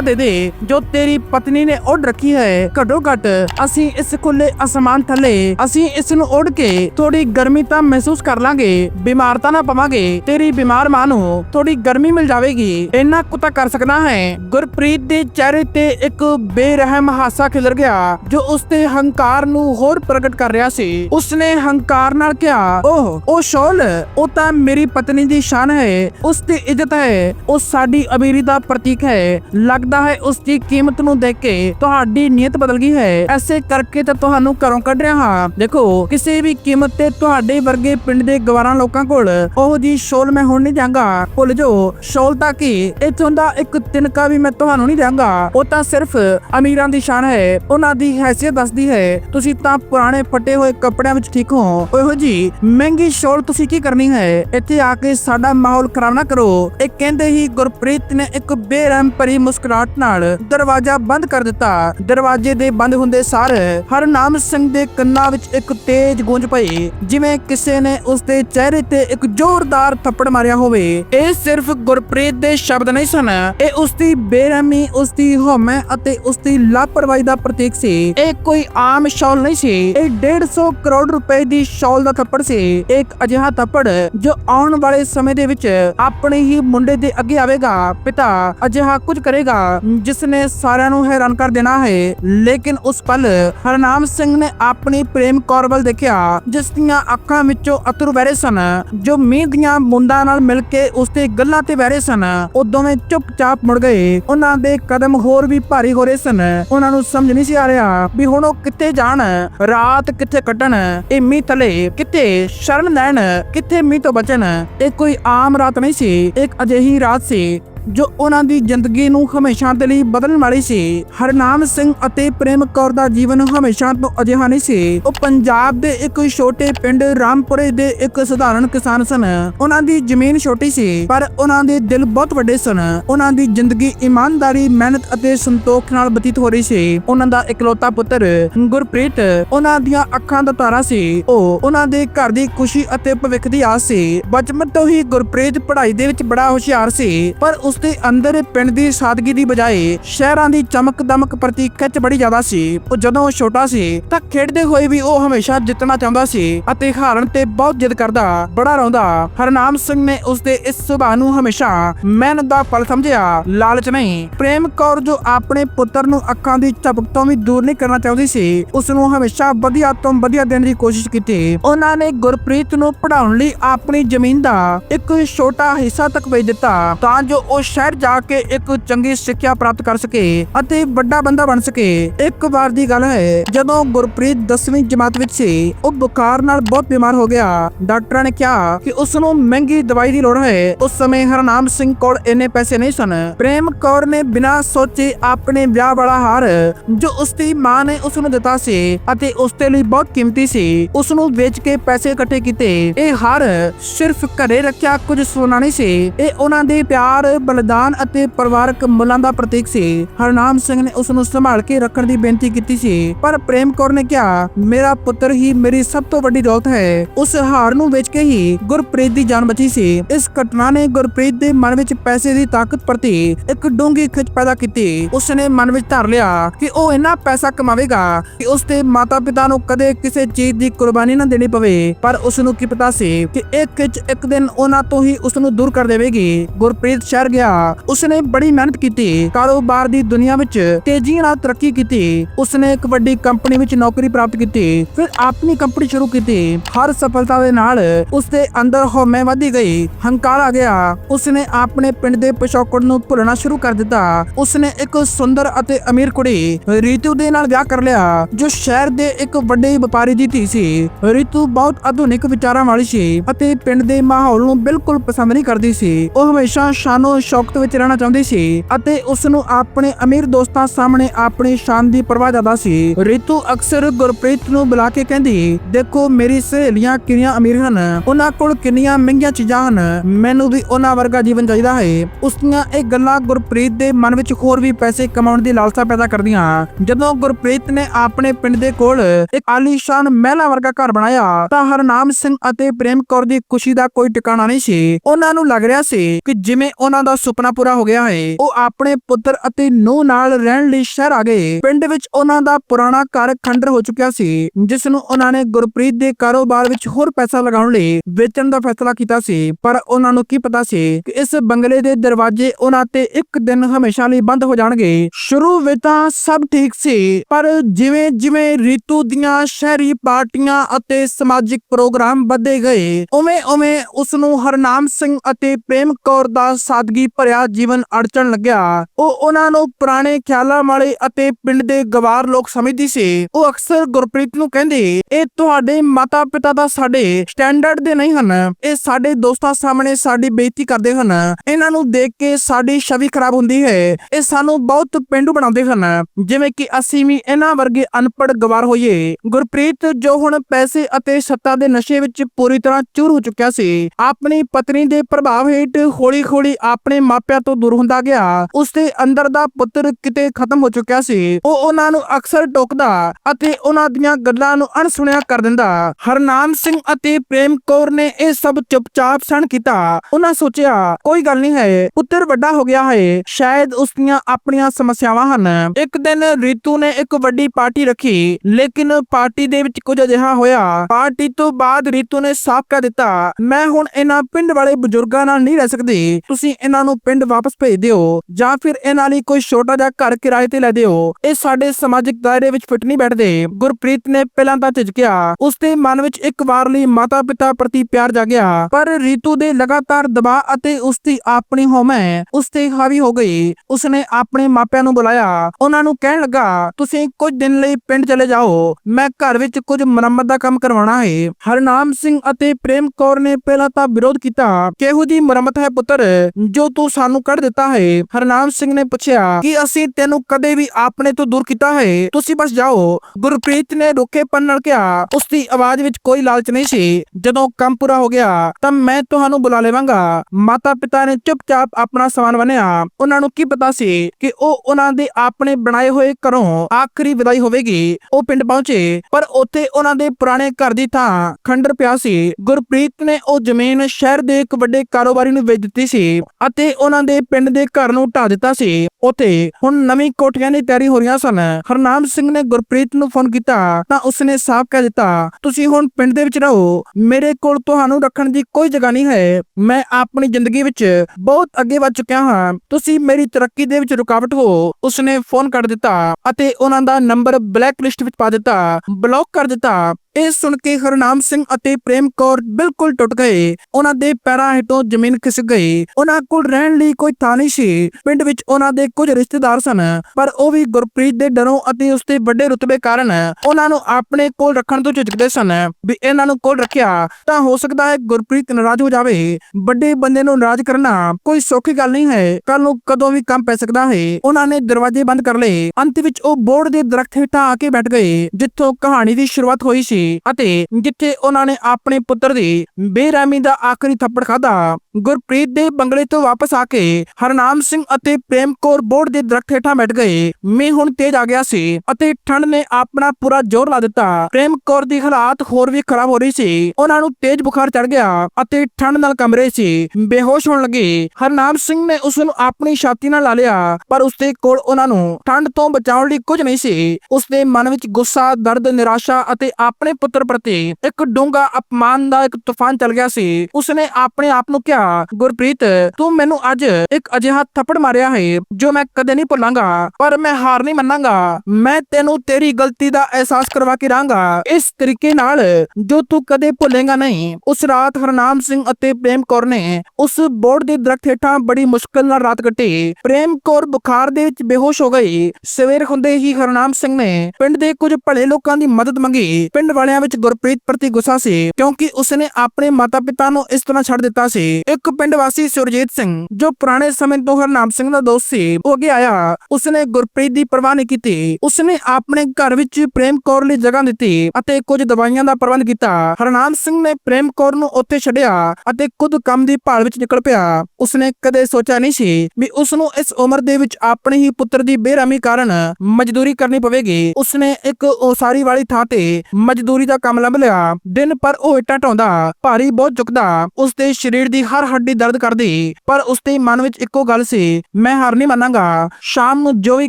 ਦੇ ਦੇ, ਜੋ ਤੇਰੀ ਪਤਨੀ ਨੇ ਉੱਡ ਰੱਖੀ ਹੈ। ਘੱਟੋ ਘੱਟ ਅਸੀਂ ਇਸ ਖੁੱਲੇ ਅਸਮਾਨ ਥੱਲੇ, ਅਸੀਂ ਇਸ ਨੂੰ ਉੱਡ ਕੇ ਥੋੜੀ ਗਰਮੀ ਤਾਂ ਮਹਿਸੂਸ ਕਰ ਲਾਂਗੇ, ਬਿਮਾਰ ਤਾਂ ਨਾ ਪਵਾਂਗੇ। ਤੇਰੀ ਬਿਮਾਰ ਮਾਂ ਨੂੰ ਥੋੜੀ ਗਰਮੀ ਮਿਲ ਜਾਵੇਗੀ। ਇੰਨਾ ਕੁ ਤਾਂ ਕਰ ਸਕਦਾ ਹੈ। ਗੁਰਪ੍ਰੀਤ ਦੇ ਚਿਹਰੇ ਤੇ ਇੱਕ ਬੇਰਹਿਮ ਹਾਸਾ ਖਿਲਰ ਗਿਆ, ਜੋ ਉਸ ਦੇ ਹੰਕਾਰ ਨੂੰ ਹੋਰ ਪ੍ਰਗਟ ਕਰ ਰਿਹਾ ਸੀ। ਉਸਨੇ ਹੰਕਾਰ ਨਾਲ ਕਿਹਾ, ਓਹ ਉਹ ਸ਼ੌਲ ਉਹ ਤਾਂ ਮੇਰੀ ਪਤਨੀ ਦੀ ਸ਼ਾਨ ਹੈ। ਉਸ ਦੀ ਇੱਜ਼ਤ ਹੈ। ਉਹ ਸਾਡੀ ਅਮੀਰੀ ਦਾ ਪ੍ਰਤੀਕ ਹੈ। ਲੱਗਦਾ ਹੈ ਉਸ ਦੀ ਕੀਮਤ ਨੂੰ ਦੇਖ ਕੇ ਤੁਹਾਡੀ ਨੀਅਤ ਬਦਲ ਗਈ ਹੈ। ਐਸੇ ਕਰਕੇ ਤਾਂ ਤੁਹਾਨੂੰ ਘਰੋਂ ਕੱਢ ਰਿਹਾ ਹਾਂ। ਦੇਖੋ, ਕਿਸੇ ਵੀ ਕੀਮਤ ਤੇ ਤੁਹਾਡੇ ਵਰਗੇ ਪਿੰਡ ਦੇ ਗਵਾਰਾਂ ਲੋਕਾਂ ਕੋਲ ਉਹ ਜੀ ਸ਼ੋਲ ਮੈਂ ਹੁਣ ਨਹੀਂ ਜਾਂਗਾ ਭੁੱਲ ਜੋ ਸ਼ੋਲ ਤਾਂ ਕੀ, ਇਥੋਂ ਦਾ ਇੱਕ ਤਿਨਕਾ ਵੀ ਮੈਂ ਤੁਹਾਨੂੰ ਨਹੀਂ ਦਿਆਂਗਾ। ਉਹ ਤਾਂ ਸਿਰਫ ਅਮੀਰਾਂ ਦੀ ਸ਼ਾਨ ਹੈ, ਉਹਨਾਂ ਦੀ ਹੈਸੀਅਤ ਦੱਸਦੀ ਹੈ। ਤੁਸੀਂ ਤਾਂ ਪੁਰਾਣੇ ਫਟੇ ਹੋਏ ਕੱਪੜਿਆਂ ਵਿੱਚ ਠੀਕ ਹੋ। ਉਹੋ ਜੀ, ਮਹਿੰਗੀ ਸ਼ੋਲ ਤੁਸੀਂ ਕੀ ਕਰਨੀ ਹੈ? ਇੱਥੇ ਆ ਕੇ ਸਾਡਾ ਮਾਹੌਲ ਖਰਾਬ ਨਾ ਕਰੋ। ਇਹ ਕਹਿੰਦੇ ਹੀ ਗੁਰਪ੍ਰੀਤ ਨੇ ਇੱਕ ਬੇਰਹਿਮ ਭਰੀ ਮੁਸਕਰਾਹਟ ਨਾਲ ਦਰਵਾਜ਼ਾ ਬੰਦ ਕਰ ਦਿੱਤਾ। ਦਰਵਾਜ਼ੇ ਦੇ ਬੰਦ ਹੁੰਦੇ ਸਾਰ ਹਰਨਾਮ ਸਿੰਘ ਦੇ ਕੰਨਾਂ ਵਿੱਚ ਇੱਕ ਤੇਜ਼ ਗੂੰਜ ਪਈ। ਜਿਵੇਂ ਕਿਸੇ ਨੇ ਉਸ ਦੇ ਚਿਹਰੇ ਤੇ ਇੱਕ ਜ਼ੋਰਦਾਰ ਥੱਪੜ ਮਾਰਿਆ ਹੋਵੇ। ਇਹ ਸਿਰਫ ਗੁਰਪ੍ਰੀਤ ਦੇ ਸ਼ਬਦ ਨਹੀਂ ਸਨ। ਇਹ ਉਸ ਦੀ ਬੇਰਹਿਮੀ ਉਸ ਦੀ ਹਉਮੈ ਅਤੇ ਉਸ ਦੀ ਲਾਪਰਵਾਹੀ ਦਾ ਪ੍ਰਤੀਕ ਸੀ। ਇਹ ਕੋਈ ਆਮ ਸ਼ੌਲ ਨਹੀਂ ਸੀ। ਇਹ 150 ਕਰੋੜ ਰੁਪਏ ਦੀ ਸ਼ੌਲ ਦਾ ਥੱਪੜ ਸੀ। ਇੱਕ ਅਜਿਹਾ ਥੱਪੜ ਜੋ ਆਉਣ ਵਾਲੇ ਸਮੇਂ ਦੇ ਵਿੱਚ ਆਪਣੇ ਹੀ ਮੁੰਡੇ ਦੇ ਅੱਗੇ ਆਵੇਗਾ। ਪਿਤਾ ਅਜਿਹਾ ਕੁਝ ਕਰੇਗਾ ਜਿਸ ਨੇ ਸਾਰਿਆਂ ਨੂੰ ਹੈਰਾਨ ਕਰ ਦੇਣਾ ਹੈ। ਲੇਕਿਨ ਉਸ ਪਲ ਹਰਨਾਮ ਸਿੰਘ ਨੇ ਆਪਣੀ ਪ੍ਰੇਮ ਕੌਰ ਵੱਲ ਦੇਖਿਆ ਜਿਸ ਦੀਆਂ ਅੱਖਾਂ ਵਿੱਚੋਂ ਅਥਰੂ ਵਹਿ ਰਹੇ ਸਨ, ਜੋ ਮੀਂਹ ਦੀਆਂ ਬੂੰਦਾਂ ਨਾਲ ਮਿਲ ਕੇ ਉਸ ਦੇ ਗੱਲਾਂ ਤੇ ਬਹਿ ਰਹੇ ਸਨ। ਉਹ ਦੋਵੇਂ ਚੁੱਪਚਾਪ ਮੁੜ ਗਏ। ਉਹਨਾਂ ਦੇ ਕਦਮ ਹੋਰ ਵੀ ਭਾਰੀ ਹੋ ਰਹੇ ਸਨ। ਉਹਨਾਂ ਨੂੰ ਸਮਝ ਨਹੀਂ ਸੀ ਆ ਰਿਹਾ ਵੀ ਹੁਣ ਉਹ ਕਿੱਥੇ ਜਾਣ, ਰਾਤ ਕਿੱਥੇ ਕੱਢਣ ਇਹ ਮੀਂਹ ਥਲੇ ਕਿੱਥੇ ਸ਼ਰਨ ਲੈਣ, ਕਿੱਥੇ ਮੀਂਹ ਤੋਂ ਬਚਣ। ਇਹ ਕੋਈ ਆਮ ਰਾਤ ਨਹੀਂ ਸੀ, ਇੱਕ ਅਜਿਹੀ ਰਾਤ ਸੀ ਜੋ ਉਹਨਾਂ ਦੀ ਜ਼ਿੰਦਗੀ ਨੂੰ ਹਮੇਸ਼ਾ ਦੇ ਲਈ ਬਦਲਣ ਵਾਲੀ ਸੀ। ਹਰਨਾਮ ਸਿੰਘ ਅਤੇ ਪ੍ਰੇਮ ਕੌਰ ਦਾ ਜੀਵਨ ਹਮੇਸ਼ਾ ਤੋਂ ਅਜਿਹਾ ਨਹੀਂ ਸੀ। ਉਹ ਪੰਜਾਬ ਦੇ ਇੱਕ ਛੋਟੇ ਪਿੰਡ ਰਾਮਪੁਰੇ ਦੇ ਇੱਕ ਸਧਾਰਨ ਕਿਸਾਨ ਸਨ। ਉਹਨਾਂ ਦੀ ਜ਼ਮੀਨ ਛੋਟੀ ਸੀ, ਪਰ ਉਹਨਾਂ ਦੇ ਦਿਲ ਬਹੁਤ ਵੱਡੇ ਸਨ। ਉਹਨਾਂ ਦੀ ਜ਼ਿੰਦਗੀ ਇਮਾਨਦਾਰੀ, ਮਿਹਨਤ ਅਤੇ ਸੰਤੋਖ ਨਾਲ ਬਤੀਤ ਹੋ ਰਹੀ ਸੀ। ਉਹਨਾਂ ਦਾ ਇਕਲੌਤਾ ਪੁੱਤਰ ਗੁਰਪ੍ਰੀਤ, ਉਹਨਾਂ ਦੀਆਂ ਅੱਖਾਂ ਦਾ ਤਾਰਾ ਸੀ। ਉਹ ਉਹਨਾਂ ਦੇ ਘਰ ਦੀ ਖੁਸ਼ੀ ਅਤੇ ਭਵਿੱਖ ਦੀ ਆਸ ਸੀ। ਬਚਪਨ ਤੋਂ ਹੀ ਗੁਰਪ੍ਰੀਤ ਪੜ੍ਹਾਈ ਦੇ ਵਿੱਚ ਬੜਾ ਹੁਸ਼ਿਆਰ ਸੀ, ਪਰ ਉਸ ਦੇ ਅੰਦਰ ਪਿੰਡ ਦੀ ਸਾਦਗੀ ਦੀ ਬਜਾਏ ਸ਼ਹਿਰਾਂ ਦੀ ਚਮਕ ਦਮਕ ਪ੍ਰਤੀ ਖਿੱਚ ਬੜੀ ਜ਼ਿਆਦਾ ਸੀ। ਉਹ ਜਦੋਂ ਉਹ ਛੋਟਾ ਸੀ ਤਾਂ ਖੇਡਦੇ ਹੋਏ ਵੀ ਉਹ ਹਮੇਸ਼ਾ ਜਿੱਤਣਾ ਚਾਹੁੰਦਾ ਸੀ ਅਤੇ ਹਾਰਨ ਤੇ ਬਹੁਤ ਜਿੱਦ ਕਰਦਾ ਬੜਾ ਰੋਂਦਾ। ਹਰਨਾਮ ਸਿੰਘ ਨੇ ਉਸ ਦੇ ਇਸ ਸੁਭਾਅ ਨੂੰ ਹਮੇਸ਼ਾ ਮਿਹਨਤ ਦਾ ਫਲ ਸਮਝਿਆ, ਲਾਲਚ ਨਹੀਂ। ਪ੍ਰੇਮ ਕੌਰ ਜੋ ਆਪਣੇ ਪੁੱਤਰ ਨੂੰ ਅੱਖਾਂ ਦੀ ਝਪਕ ਤੋਂ ਵੀ ਦੂਰ ਨਹੀਂ ਕਰਨਾ ਚਾਹੁੰਦੀ ਸੀ ਉਸ ਨੂੰ ਹਮੇਸ਼ਾ ਵਧੀਆ ਤੋਂ ਵਧੀਆ ਦੇਣ ਦੀ ਕੋਸ਼ਿਸ਼ ਕੀਤੀ। ਉਹਨਾਂ ਨੇ ਗੁਰਪ੍ਰੀਤ ਨੂੰ ਪੜ੍ਹਾਉਣ ਲਈ ਆਪਣੀ ਜ਼ਮੀਨ ਦਾ ਇੱਕ ਛੋਟਾ ਹਿੱਸਾ ਤੱਕ ਵੇਚ ਦਿੱਤਾ ਤਾਂ ਜੋ ਉਹ ਸ਼ਹਿਰ ਜਾ ਕੇ ਇੱਕ ਚੰਗੀ ਸਿੱਖਿਆ ਪ੍ਰਾਪਤ ਕਰ ਸਕੇ ਅਤੇ ਵੱਡਾ ਬੰਦਾ ਬਣ ਸਕੇ। ਇੱਕ ਵਾਰ ਦੀ ਗੱਲ ਹੈ, ਜਦੋਂ ਗੁਰਪ੍ਰੀਤ 10ਵੀਂ ਜਮਾਤ ਵਿੱਚ ਸੀ, ਉਹ ਬੁਖਾਰ ਨਾਲ ਬਹੁਤ ਬਿਮਾਰ ਹੋ ਗਿਆ। ਡਾਕਟਰਾਂ ਨੇ ਕਿਹਾ ਕਿ ਉਸ ਨੂੰ ਮਹਿੰਗੀ ਦਵਾਈ ਦੀ ਲੋੜ ਹੈ। ਉਸ ਸਮੇਂ ਹਰਨਾਮ ਸਿੰਘ ਕੋਲ ਇੰਨੇ ਪੈਸੇ ਨਹੀਂ ਸਨ। ਪ੍ਰੇਮ ਕੌਰ ਨੇ ਬਿਨਾਂ ਸੋਚੇ ਆਪਣੇ ਵਿਆਹ ਵਾਲਾ ਹਾਰ, ਜੋ ਉਸ ਦੀ ਮਾਂ ਨੇ ਉਸ ਨੂੰ ਦਿੱਤਾ ਸੀ ਅਤੇ ਉਸ ਦੇ ਲਈ ਬਹੁਤ ਕੀਮਤੀ ਸੀ ਉਸ ਨੂੰ ਵੇਚ ਕੇ ਪੈਸੇ ਇਕੱਠੇ ਕੀਤੇ। ਇਹ ਹਾਰ ਸਿਰਫ ਘਰੇ ਰੱਖਿਆ ਕੁਝ ਸੋਨਾ ਨਹੀਂ ਸੀ। ਇਹ ਉਹਨਾਂ ਦੇ ਪਿਆਰ ਬਲਿਦਾਨ ਅਤੇ ਪਰਿਵਾਰਕ ਮੁੱਲਾਂ ਦਾ ਪ੍ਰਤੀਕ ਸੀ। ਹਰਨਾਮ ਸਿੰਘ ਨੇ ਉਸ ਨੂੰ ਸੰਭਾਲ ਕੇ ਰੱਖਣ ਦੀ ਬੇਨਤੀ ਕੀਤੀ ਸੀ। ਪਰ ਪ੍ਰੇਮ ਕੌਰ ਨੇ ਕਿਹਾ, ਮੇਰਾ ਪੁੱਤਰ ਹੀ ਮੇਰੀ ਸਭ ਤੋਂ ਵੱਡੀ ਦੌਲਤ ਹੈ। ਉਸ ਹਾਰ ਨੂੰ ਵੇਚ ਕੇ ਹੀ ਗੁਰਪ੍ਰੀਤ ਦੀ ਜਾਨ ਬਚੀ ਸੀ। ਇਸ ਘਟਨਾ ਨੇ ਗੁਰਪ੍ਰੀਤ ਦੇ ਮਨ ਵਿੱਚ ਪੈਸੇ ਦੀ ਤਾਕਤ ਪ੍ਰਤੀ ਇੱਕ ਡੂੰਘੀ ਖਿੱਚ ਪੈਦਾ ਕੀਤੀ। ਉਸ ਨੇ ਮਨ ਵਿੱਚ ਧਰ ਲਿਆ ਕਿ ਉਹ ਇੰਨਾ ਪੈਸਾ ਕਮਾਵੇਗਾ ਕਿ ਉਸ ਦੇ ਮਾਤਾ-ਪਿਤਾ ਨੂੰ ਕਦੇ ਕਿਸੇ ਚੀਜ਼ ਦੀ ਕੁਰਬਾਨੀ ਨਾ ਦੇਣੀ ਪਵੇ। ਪਰ ਉਸ ਨੂੰ ਕੀ ਪਤਾ ਸੀ ਕਿ ਇਹ ਖਿੱਚ ਇੱਕ ਦਿਨ ਉਹਨਾਂ ਤੋਂ ਹੀ ਉਸ ਨੂੰ ਦੂਰ ਕਰ ਦੇਵੇਗੀ। ਗੁਰਪ੍ਰੀਤ ਸ਼ਹਿਰ ਗਿਆ ਉਸ ਨੇ ਬੜੀ ਮਿਹਨਤ ਕੀਤੀ। ਕਾਰੋਬਾਰ ਦੀ ਦੁਨੀਆ ਵਿੱਚ ਤੇਜ਼ੀ ਨਾਲ ਤਰੱਕੀ ਕੀਤੀ। ਉਸਨੇ ਇੱਕ ਵੱਡੀ ਕੰਪਨੀ ਵਿੱਚ ਨੌਕਰੀ ਪ੍ਰਾਪਤ ਕੀਤੀ। ਫਿਰ ਆਪਣੀ ਕੰਪਨੀ ਸ਼ੁਰੂ ਕੀਤੀ। ਹਰ ਸਫਲਤਾ ਦੇ ਨਾਲ ਉਸ ਅੰਦਰ ਹਉਮੈ ਵਧੀ ਗਈ। ਹੰਕਾਰ ਆ ਗਿਆ। ਉਸ ਆਪਣੇ ਪਿੰਡ ਦੇ ਪਿਛੋਕੜ ਨੂੰ ਭੁੱਲਣਾ ਸ਼ੁਰੂ ਕਰ ਦਿੱਤਾ। ਉਸ ਇੱਕ ਸੁੰਦਰ ਅਤੇ ਅਮੀਰ ਕੁੜੀ, ਰੀਤੂ ਦੇ ਨਾਲ ਵਿਆਹ ਕਰ ਲਿਆ, ਜੋ ਸ਼ਹਿਰ ਦੇ ਇੱਕ ਵੱਡੇ ਵਪਾਰੀ ਦੀ ਧੀ ਸੀ। ਰੀਤੂ ਬਹੁਤ ਆਧੁਨਿਕ ਵਿਚਾਰਾਂ ਵਾਲੀ ਸੀ ਅਤੇ ਪਿੰਡ ਦੇ ਮਾਹੌਲ ਨੂੰ ਬਿਲਕੁਲ ਪਸੰਦ ਨਹੀਂ ਕਰਦੀ ਸੀ। ਉਹ ਹਮੇਸ਼ਾ ਸ਼ਾਨੋ ਸ਼ੌਕਤ ਵਿੱਚ ਰਹਿਣਾ ਚਾਹੁੰਦੀ ਸੀ ਅਤੇ ਉਸ ਨੂੰ ਆਪਣੇ ਅਮੀਰ ਦੋਸਤਾਂ ਸਾਹਮਣੇ ਆਪਣੀ ਸ਼ਾਨ ਦੀ ਪਰਵਾਹ ਜ਼ਿਆਦਾ ਸੀ। ਰੀਤੂ ਅਕਸਰ ਗੁਰਪ੍ਰੀਤ ਨੂੰ ਬੁਲਾ ਕੇ ਕਹਿੰਦੀ, ਦੇਖੋ, ਮੇਰੀ ਸਹੇਲੀਆਂ ਕਿੰਨੀਆਂ ਅਮੀਰ ਹਨ। ਉਹਨਾਂ ਕੋਲ ਕਿੰਨੀਆਂ ਮਹਿੰਗੀਆਂ ਚੀਜ਼ਾਂ ਹਨ। ਮੈਨੂੰ ਵੀ ਉਹਨਾਂ ਵਰਗਾ ਜੀਵਨ ਚਾਹੀਦਾ ਹੈ। ਉਸ ਦੀਆਂ ਇਹ ਗੱਲਾਂ ਗੁਰਪ੍ਰੀਤ ਦੇ ਮਨ ਵਿੱਚ ਹੋਰ ਵੀ ਪੈਸੇ ਕਮਾਉਣ ਦੀ ਲਾਲਸਾ ਪੈਦਾ ਕਰਦੀਆਂ। ਜਦੋਂ ਗੁਰਪ੍ਰੀਤ ਨੇ ਆਪਣੇ ਪਿੰਡ ਦੇ ਕੋਲ ਇੱਕ ਆਲੀਸ਼ਾਨ ਮਹਿਲਾ ਵਰਗਾ ਘਰ ਬਣਾਇਆ, ਤਾਂ ਹਰਨਾਮ ਸਿੰਘ ਅਤੇ ਪ੍ਰੇਮ ਕੌਰ ਦੀ ਖੁਸ਼ੀ ਦਾ ਕੋਈ ਟਿਕਾਣਾ ਨਹੀਂ ਸੀ। ਉਹਨਾਂ ਨੂੰ ਲੱਗ ਰਿਹਾ ਸੀ ਕਿ ਜਿਵੇਂ ਉਹਨਾਂ ਦਾ ਸੁਪਨਾ ਪੂਰਾ ਹੋ ਗਿਆ ਹੈ ਉਹ ਆਪਣੇ ਪੁੱਤਰ ਅਤੇ ਨੂੰਹ ਨਾਲ ਰਹਿਣ ਲਈ ਸ਼ਹਿਰ ਆ ਗਏ। ਪਿੰਡ ਵਿੱਚ ਉਹਨਾਂ ਦਾ ਪੁਰਾਣਾ ਘਰ ਖੰਡਰ ਹੋ ਚੁੱਕਿਆ ਸੀ ਜਿਸ ਨੂੰ ਉਹਨਾਂ ਨੇ ਗੁਰਪ੍ਰੀਤ ਦੇ ਕਾਰੋਬਾਰ ਵਿੱਚ ਹੋਰ ਪੈਸਾ ਲਗਾਉਣ ਲਈ ਵੇਚਣ ਦਾ ਫੈਸਲਾ ਕੀਤਾ ਸੀ। ਪਰ ਉਹਨਾਂ ਨੂੰ ਕੀ ਪਤਾ ਸੀ ਕਿ ਇਸ ਬੰਗਲੇ ਦੇ ਦਰਵਾਜ਼ੇ ਉਹਨਾਂ ਤੇ ਇੱਕ ਦਿਨ ਹਮੇਸ਼ਾ ਲਈ ਬੰਦ ਹੋ ਜਾਣਗੇ। ਸ਼ੁਰੂ ਵਿੱਚ ਤਾਂ ਸਭ ਠੀਕ ਸੀ, ਪਰ ਜਿਵੇਂ ਜਿਵੇਂ ਰੀਤੂ ਦੀਆਂ ਸ਼ਹਿਰੀ ਪਾਰਟੀਆਂ ਅਤੇ ਸਮਾਜਿਕ ਪ੍ਰੋਗਰਾਮ ਵਧੇ ਗਏ, ਉਵੇਂ ਉਵੇਂ ਉਸ ਨੂੰ ਹਰਨਾਮ ਸਿੰਘ ਅਤੇ ਪ੍ਰੇਮ ਕੌਰ ਦਾ ਸਾਦਗੀ ਭਰਿਆ ਜੀਵਨ ਅੜਚਣ ਲੱਗਿਆ। ਉਹ ਉਹਨਾਂ ਨੂੰ ਪੁਰਾਣੇ ਖਿਆਲਾਂ ਵਾਲੇ ਅਤੇ ਪਿੰਡ ਦੇ ਗਵਾਰ ਲੋਕ ਸਮਝਦੀ ਸੀ। ਉਹ ਅਕਸਰ ਗੁਰਪ੍ਰੀਤ ਨੂੰ ਕਹਿੰਦੀ, ਇਹ ਤੁਹਾਡੇ ਮਾਤਾ ਪਿਤਾ ਦਾ ਸਾਡੇ ਸਟੈਂਡਰਡ ਦੇ ਨਹੀਂ ਹਨ। ਇਹ ਸਾਡੇ ਦੋਸਤਾਂ ਸਾਹਮਣੇ ਸਾਡੀ ਬੇਇੱਜ਼ਤੀ ਕਰਦੇ ਹਨ। ਇਹਨਾਂ ਨੂੰ ਦੇਖ ਕੇ ਸਾਡੀ ਛਵੀ ਖਰਾਬ ਹੁੰਦੀ ਹੈ। ਇਹ ਸਾਨੂੰ ਬਹੁਤ ਪਿੰਡੂ ਬਣਾਉਂਦੇ ਹਨ। ਜਿਵੇਂ ਕਿ ਅਸੀਂ ਵੀ ਇਹਨਾਂ ਵਰਗੇ ਅਨਪੜ੍ਹ ਗਵਾਰ ਹੋਈਏ। ਗੁਰਪ੍ਰੀਤ ਜੋ ਹੁਣ ਪੈਸੇ ਅਤੇ ਸੱਤਾ ਦੇ ਨਸ਼ੇ ਵਿੱਚ ਪੂਰੀ ਤਰ੍ਹਾਂ ਚੂਰ ਹੋ ਚੁੱਕਿਆ ਸੀ, ਆਪਣੀ ਪਤਨੀ ਦੇ ਪ੍ਰਭਾਵ ਹੇਠ ਹੌਲੀ-ਹੌਲੀ ਆਪਣੇ ਮਾਪਿਆਂ ਤੋਂ ਦੂਰ ਹੁੰਦਾ ਗਿਆ। ਉਸ ਦੇ ਅੰਦਰ ਦਾ ਪੁੱਤਰ ਕਿਤੇ ਖਤਮ ਹੋ ਚੁੱਕਿਆ ਸੀ। ਉਹ ਉਹਨਾਂ ਨੂੰ ਅਕਸਰ ਟੋਕਦਾ ਅਤੇ ਉਹਨਾਂ ਦੀਆਂ ਗੱਲਾਂ ਨੂੰ ਅਣਸੁਣਿਆ ਕਰ ਦਿੰਦਾ। ਹਰਨਾਮ ਸਿੰਘ ਅਤੇ ਪ੍ਰੇਮ ਕੌਰ ਨੇ ਇਹ ਸਭ ਚੁੱਪਚਾਪ ਸਹਿਣ ਕੀਤਾ। ਉਹਨਾਂ ਸੋਚਿਆ, ਕੋਈ ਗੱਲ ਨਹੀਂ ਹੈ, ਪੁੱਤਰ ਵੱਡਾ ਹੋ ਗਿਆ ਹੈ। ਸ਼ਾਇਦ ਉਸ ਦੀਆਂ ਆਪਣੀਆਂ ਸਮੱਸਿਆਵਾਂ ਹਨ। ਇੱਕ ਦਿਨ ਰੀਤੂ ਨੇ ਇੱਕ ਵੱਡੀ ਪਾਰਟੀ ਰੱਖੀ, ਲੇਕਿਨ ਪਾਰਟੀ ਦੇ ਵਿੱਚ ਕੁਝ ਅਜਿਹਾ ਹੋਇਆ। ਪਾਰਟੀ ਤੋਂ ਬਾਅਦ ਰੀਤੂ ਨੇ ਸਾਫ਼ ਕਹਿ ਦਿੱਤਾ, ਮੈਂ ਹੁਣ ਇਹਨਾਂ ਪਿੰਡ ਵਾਲੇ ਬਜ਼ੁਰਗਾਂ ਨਾਲ ਨਹੀਂ ਰਹਿ ਸਕਦੀ। ਤੁਸੀਂ ਇਹਨਾਂ ਇਹਨਾਂ ਨੂੰ ਪਿੰਡ ਵਾਪਸ ਭੇਜ ਦਿਓ ਜਾਂ ਫਿਰ ਇਹਨਾਂ ਲਈ ਕੋਈ ਛੋਟਾ ਜਿਹਾ ਘਰ ਕਿਰਾਏ ਤੇ ਲੈ ਦਿਓ। ਇਹ ਸਾਡੇ ਸਮਾਜਿਕ ਦਾਇਰੇ ਵਿੱਚ ਫਿੱਟ ਨਹੀਂ ਬੈਠਦੇ। ਗੁਰਪ੍ਰੀਤ ਨੇ ਪਹਿਲਾਂ ਤਾਂ ਝਿਜਕਿਆ। ਉਸਦੇ ਮਨ ਵਿੱਚ ਇੱਕ ਵਾਰ ਲਈ ਮਾਤਾ-ਪਿਤਾ ਪ੍ਰਤੀ ਪਿਆਰ ਜਾਗਿਆ। ਪਰ ਰੀਤੂ ਦੇ ਲਗਾਤਾਰ ਦਬਾਅ ਅਤੇ ਉਸਦੀ ਆਪਣੀ ਹਉਮੈ ਉਸ ਤੇ ਹਾਵੀ ਹੋ ਗਈ। ਉਸਨੇ ਆਪਣੇ ਮਾਪਿਆਂ ਨੂੰ ਬੁਲਾਇਆ। ਉਹਨਾਂ ਨੂੰ ਕਹਿਣ ਲੱਗਾ, ਤੁਸੀਂ ਕੁਝ ਦਿਨ ਲਈ ਪਿੰਡ ਚਲੇ ਜਾਓ। ਮੈਂ ਘਰ ਵਿੱਚ ਕੁਝ ਮੁਰੰਮਤ ਦਾ ਕੰਮ ਕਰਵਾਉਣਾ ਹੈ। ਹਰਨਾਮ ਸਿੰਘ ਅਤੇ ਪ੍ਰੇਮ ਕੌਰ ਨੇ ਪਹਿਲਾਂ ਤਾਂ ਵਿਰੋਧ ਕੀਤਾ। ਕਿਹੋ ਜੀ ਮੁਰੰਮਤ ਹੈ ਪੁੱਤਰ, ਜੋ ਤੂੰ ਸਾਨੂੰ ਕੱਢ ਦਿੱਤਾ ਹੈ। ਹਰਨਾਮ ਸਿੰਘ ਨੇ ਪੁੱਛਿਆ ਕਿ ਅਸੀਂ ਤੈਨੂੰ ਕਦੇ ਵੀ ਆਪਣੇ ਤੋਂ ਦੂਰ ਕੀਤਾ ਹੈ। ਤੁਸੀਂ ਬਸ ਜਾਓ। ਗੁਰਪ੍ਰੀਤ ਨੇ ਰੁੱਖੇਪਨ ਨਾਲ ਕਿਹਾ ਉਸ ਦੀ ਆਵਾਜ਼ ਵਿੱਚ ਕੋਈ ਲਾਲਚ ਨਹੀਂ ਸੀ। ਜਦੋਂ ਕੰਮ ਪੂਰਾ ਹੋ ਗਿਆ, ਤਾਂ ਮੈਂ ਤੁਹਾਨੂੰ ਬੁਲਾ ਲਵਾਂਗਾ। ਮਾਤਾ ਪਿਤਾ ਨੇ ਚੁੱਪਚਾਪ ਆਪਣਾ ਸਮਾਨ ਬੰਨਿਆ। ਉਹਨਾਂ ਨੂੰ ਕੀ ਪਤਾ ਸੀ ਕਿ ਉਹ ਉਹਨਾਂ ਦੇ ਆਪਣੇ ਬਣਾਏ ਹੋਏ ਘਰੋਂ ਆਖਰੀ ਵਿਦਾਈ ਹੋਵੇਗੀ। ਉਹ ਪਿੰਡ ਪਹੁੰਚੇ, ਪਰ ਉੱਥੇ ਉਹਨਾਂ ਦੇ ਪੁਰਾਣੇ ਘਰ ਦੀ ਥਾਂ ਖੰਡਰ ਪਿਆ ਸੀ। ਗੁਰਪ੍ਰੀਤ ਨੇ ਉਹ ਜ਼ਮੀਨ ਸ਼ਹਿਰ ਦੇ ਇੱਕ ਵੱਡੇ ਕਾਰੋਬਾਰੀ ਨੂੰ ਵੇਚ ਦਿੱਤੀ ਸੀ ਅਤੇ ਉਹਨਾਂ ਦੇ ਪਿੰਡ ਦੇ ਘਰ ਨੂੰ ਢਾ ਦਿੱਤਾ ਸੀ। ਉੱਥੇ ਹੁਣ ਨਵੀਂ ਕੋਠੀਆਂ ਦੀ ਤਿਆਰੀ ਹੋ ਰਹੀਆਂ ਸਨ। ਹਰਨਾਮ ਸਿੰਘ ਨੇ ਗੁਰਪ੍ਰੀਤ ਨੂੰ ਫੋਨ ਕੀਤਾ, ਤਾਂ ਉਸਨੇ ਸਾਫ਼ ਕਹਿ ਦਿੱਤਾ, ਤੁਸੀਂ ਹੁਣ ਪਿੰਡ ਦੇ ਵਿੱਚ ਰਹੋ। ਮੇਰੇ ਕੋਲ ਤੁਹਾਨੂੰ ਰੱਖਣ ਦੀ ਕੋਈ ਜਗ੍ਹਾ ਨਹੀਂ ਹੈ। ਮੈਂ ਆਪਣੀ ਜ਼ਿੰਦਗੀ ਵਿੱਚ ਬਹੁਤ ਅੱਗੇ ਵੱਧ ਚੁੱਕਿਆ ਹਾਂ। ਤੁਸੀਂ ਮੇਰੀ ਤਰੱਕੀ ਦੇ ਵਿੱਚ ਰੁਕਾਵਟ ਹੋ। ਉਸਨੇ ਫੋਨ ਕਰ ਦਿੱਤਾ ਅਤੇ ਉਹਨਾਂ ਦਾ ਨੰਬਰ ਬਲੈਕ ਲਿਸਟ ਵਿੱਚ ਪਾ ਦਿੱਤਾ, ਬਲੌਕ ਕਰ ਦਿੱਤਾ। ਇਹ ਸੁਣ ਕੇ ਹਰਨਾਮ ਸਿੰਘ ਅਤੇ ਪ੍ਰੇਮ ਕੌਰ ਬਿਲਕੁਲ ਟੁੱਟ ਗਏ। ਉਹਨਾਂ ਦੇ ਪੈਰਾਂ ਹੇਠੋਂ ਜ਼ਮੀਨ ਖਿਸਕ ਗਈ। ਉਹਨਾਂ ਕੋਲ ਰਹਿਣ ਲਈ ਕੋਈ ਥਾਂ ਨਹੀਂ ਸੀ। ਪਿੰਡ ਵਿੱਚ ਉਹਨਾਂ ਦੇ ਕੁਝ ਰਿਸ਼ਤੇਦਾਰ ਸਨ, ਪਰ ਉਹ ਵੀ ਗੁਰਪ੍ਰੀਤ ਦੇ ਡਰੋਂ ਅਤੇ ਉਸਦੇ ਵੱਡੇ ਰੁਤਬੇ ਕਾਰਨ ਉਹਨਾਂ ਨੂੰ ਆਪਣੇ ਕੋਲ ਰੱਖਣ ਤੋਂ ਝਿਜਕਦੇ ਸਨ। ਵੀ ਇਹਨਾਂ ਨੂੰ ਕੋਲ ਰੱਖਿਆ, ਤਾਂ ਹੋ ਸਕਦਾ ਹੈ ਗੁਰਪ੍ਰੀਤ ਨਾਰਾਜ਼ ਹੋ ਜਾਵੇ। ਵੱਡੇ ਬੰਦੇ ਨੂੰ ਨਾਰਾਜ਼ ਕਰਨਾ ਕੋਈ ਸੌਖੀ ਗੱਲ ਨਹੀਂ ਹੈ। ਕੱਲ ਨੂੰ ਕਦੋਂ ਵੀ ਕੰਮ ਪੈ ਸਕਦਾ ਹੈ। ਉਹਨਾਂ ਨੇ ਦਰਵਾਜ਼ੇ ਬੰਦ ਕਰ ਲਏ। ਅੰਤ ਵਿੱਚ ਉਹ ਬੋਰਡ ਦੇ ਦਰਖਤ ਹੇਠਾਂ ਆ ਕੇ ਬੈਠ ਗਏ, ਜਿੱਥੋਂ ਕਹਾਣੀ ਦੀ ਸ਼ੁਰੂਆਤ ਹੋਈ ਸੀ। ਅਤੇ ਜਿੱਥੇ ਉਹਨਾਂ ਨੇ ਆਪਣੇ ਪੁੱਤਰ ਦੀ ਬੇਰਹਿਮੀ ਦਾ ਆਖਰੀ ਥੱਪੜ ਖਾਦਾ ਗੁਰਪ੍ਰੀਤ ਦੇ ਬੰਗਲੇ ਤੋਂ ਵਾਪਸ ਆ ਕੇ ਹਰਨਾਮ ਸਿੰਘ ਅਤੇ ਪ੍ਰੇਮ ਕੌਰ ਬੋਰਡ ਦੇ ਦਰਖਤ ਹੇਠਾਂ ਬੈਠ ਗਏ। ਮੀਂਹ ਹੁਣ ਤੇਜ਼ ਆ ਗਿਆ ਸੀ ਅਤੇ ਠੰਡ ਨੇ ਆਪਣਾ ਪੂਰਾ ਜ਼ੋਰ ਲਾ ਦਿੱਤਾ। ਪ੍ਰੇਮ ਕੌਰ ਦੀ ਹਾਲਾਤ ਹੋਰ ਵੀ ਖਰਾਬ ਹੋ ਰਹੀ ਸੀ। ਉਹਨਾਂ ਨੂੰ ਤੇਜ਼ ਬੁਖਾਰ ਚੜ ਗਿਆ ਅਤੇ ਠੰਡ ਨਾਲ ਕਮਰੇ ਸੀ। ਬੇਹੋਸ਼ ਹੋਣ ਲੱਗੇ। ਹਰਨਾਮ ਸਿੰਘ ਨੇ ਉਸ ਨੂੰ ਆਪਣੀ ਛਾਤੀ ਨਾਲ ਲਾ ਲਿਆ, ਪਰ ਉਸਦੇ ਕੋਲ ਉਹਨਾਂ ਨੂੰ ਠੰਡ ਤੋਂ ਬਚਾਉਣ ਲਈ ਕੁਝ ਨਹੀਂ ਸੀ। ਉਸਦੇ ਮਨ ਵਿੱਚ ਗੁੱਸਾ, ਦਰਦ, ਨਿਰਾਸ਼ਾ ਅਤੇ ਆਪਣੇ ਪੁੱਤਰ ਪ੍ਰਤੀ ਇੱਕ ਡੂੰਘਾ ਅਪਮਾਨ ਦਾ ਇੱਕ ਤੂਫਾਨ ਚੱਲ ਗਿਆ ਸੀ। ਉਸਨੇ ਆਪਣੇ ਆਪ ਨੂੰ ਕਿਹਾ, ਗੁਰਪ੍ਰੀਤ, ਤੂੰ ਮੈਨੂੰ ਅੱਜ ਇੱਕ ਅਜਿਹਾ ਥੱਪੜ ਮਾਰਿਆ ਹੈ, ਜੋ ਮੈਂ ਕਦੇ ਨਹੀਂ ਭੁੱਲਾਂਗਾ, ਪਰ ਮੈਂ ਹਾਰ ਨਹੀਂ ਮੰਨਾਂਗਾ। ਮੈਂ ਤੈਨੂੰ ਤੇਰੀ ਗਲਤੀ ਦਾ ਅਹਿਸਾਸ ਕਰਵਾ ਕੇ ਰਹਾਂਗਾ ਇਸ ਤਰੀਕੇ ਨਾਲ ਜੋ ਤੂੰ ਕਦੇ ਭੁੱਲੇਗਾ ਨਹੀਂ, ਉਸ ਰਾਤ ਹਰਨਾਮ ਸਿੰਘ ਅਤੇ ਪ੍ਰੇਮ ਕੌਰ ਨੇ ਉਸ ਬੋਰਡ ਦੇ ਦਰਖਤ ਹੇਠਾਂ ਬੜੀ ਮੁਸ਼ਕਲ ਨਾਲ ਰਾਤ ਕੱਟੀ। ਪ੍ਰੇਮ ਕੌਰ ਬੁਖਾਰ ਦੇ ਵਿੱਚ ਬੇਹੋਸ਼ ਹੋ ਗਈ। ਸਵੇਰ ਹੁੰਦੇ ਹੀ ਹਰਨਾਮ ਸਿੰਘ ਨੇ ਪਿੰਡ ਦੇ ਕੁਝ ਭਲੇ ਲੋਕਾਂ ਦੀ ਮਦਦ ਮੰਗੀ। ਪਿੰਡ ਵਾਲਿਆਂ ਵਿੱਚ ਗੁਰਪ੍ਰੀਤ ਪ੍ਰਤੀ ਗੁੱਸਾ ਸੀ, ਕਿਉਂਕਿ ਉਸਨੇ ਆਪਣੇ ਮਾਤਾ-ਪਿਤਾ ਨੂੰ ਇਸ ਤਰ੍ਹਾਂ ਛੱਡ ਦਿੱਤਾ ਸੀ। ਇੱਕ ਪਿੰਡ ਵਾਸੀ ਸੁਰਜੀਤ ਸਿੰਘ, ਜੋ ਪੁਰਾਣੇ ਸਮੇਂ ਤੋਂ ਹਰਨਾਮ ਸਿੰਘ ਦਾ ਦੋਸਤ ਸੀ, ਉਹ ਅੱਗੇ ਆਇਆ। ਉਸਨੇ ਗੁਰਪ੍ਰੀਤ ਦੀ ਪਰਵਾਹ ਨਹੀਂ ਕੀਤੀ। ਉਸਨੇ ਆਪਣੇ ਘਰ ਵਿੱਚ ਪ੍ਰੇਮ ਕੌਰ ਲਈ ਜਗ੍ਹਾ ਦਿੱਤੀ ਅਤੇ ਕੁਝ ਦਵਾਈਆਂ ਦਾ ਪ੍ਰਬੰਧ ਕੀਤਾ। ਹਰਨਾਮ ਸਿੰਘ ਨੇ ਪ੍ਰੇਮ ਕੌਰ ਨੂੰ ਉੱਥੇ ਛੱਡਿਆ ਅਤੇ ਖੁਦ ਕੰਮ ਦੀ ਭਾਲ ਵਿੱਚ ਨਿਕਲ ਪਿਆ। ਉਸਨੇ ਕਦੇ ਸੋਚਿਆ ਨਹੀਂ ਸੀ ਵੀ ਉਸ ਨੂੰ ਇਸ ਉਮਰ ਦੇ ਵਿੱਚ ਆਪਣੇ ਹੀ ਪੁੱਤਰ ਦੀ ਬੇਰਹਿਮੀ ਕਾਰਨ ਮਜ਼ਦੂਰੀ ਕਰਨੀ ਪਵੇਗੀ। ਉਸਨੇ ਇੱਕ ਉਸਾਰੀ ਵਾਲੀ ਥਾਂ ਤੇ ਮਜ਼ਦੂਰੀ ਦਾ ਕੰਮ ਲੱਭ ਲਿਆ। ਦਿਨ ਪਰ ਉਹ ਇੱਟਾਂ ਢਾਉਂਦਾ, ਭਾਰੀ ਬਹੁਤ ਚੁੱਕਦਾ। ਉਸਦੇ ਸਰੀਰ ਦੀ ਹਰ ਹੱਡੀ ਦਰਦ ਕਰਦੀ। ਪਰ ਉਸਦੇ ਮਨ ਵਿੱਚ ਇੱਕੋ ਗੱਲ ਸੀ, ਮੈਂ ਹਾਰ ਨਹੀਂ ਮੰਨਾਂਗਾ। ਸ਼ਾਮ ਨੂੰ ਜੋ ਵੀ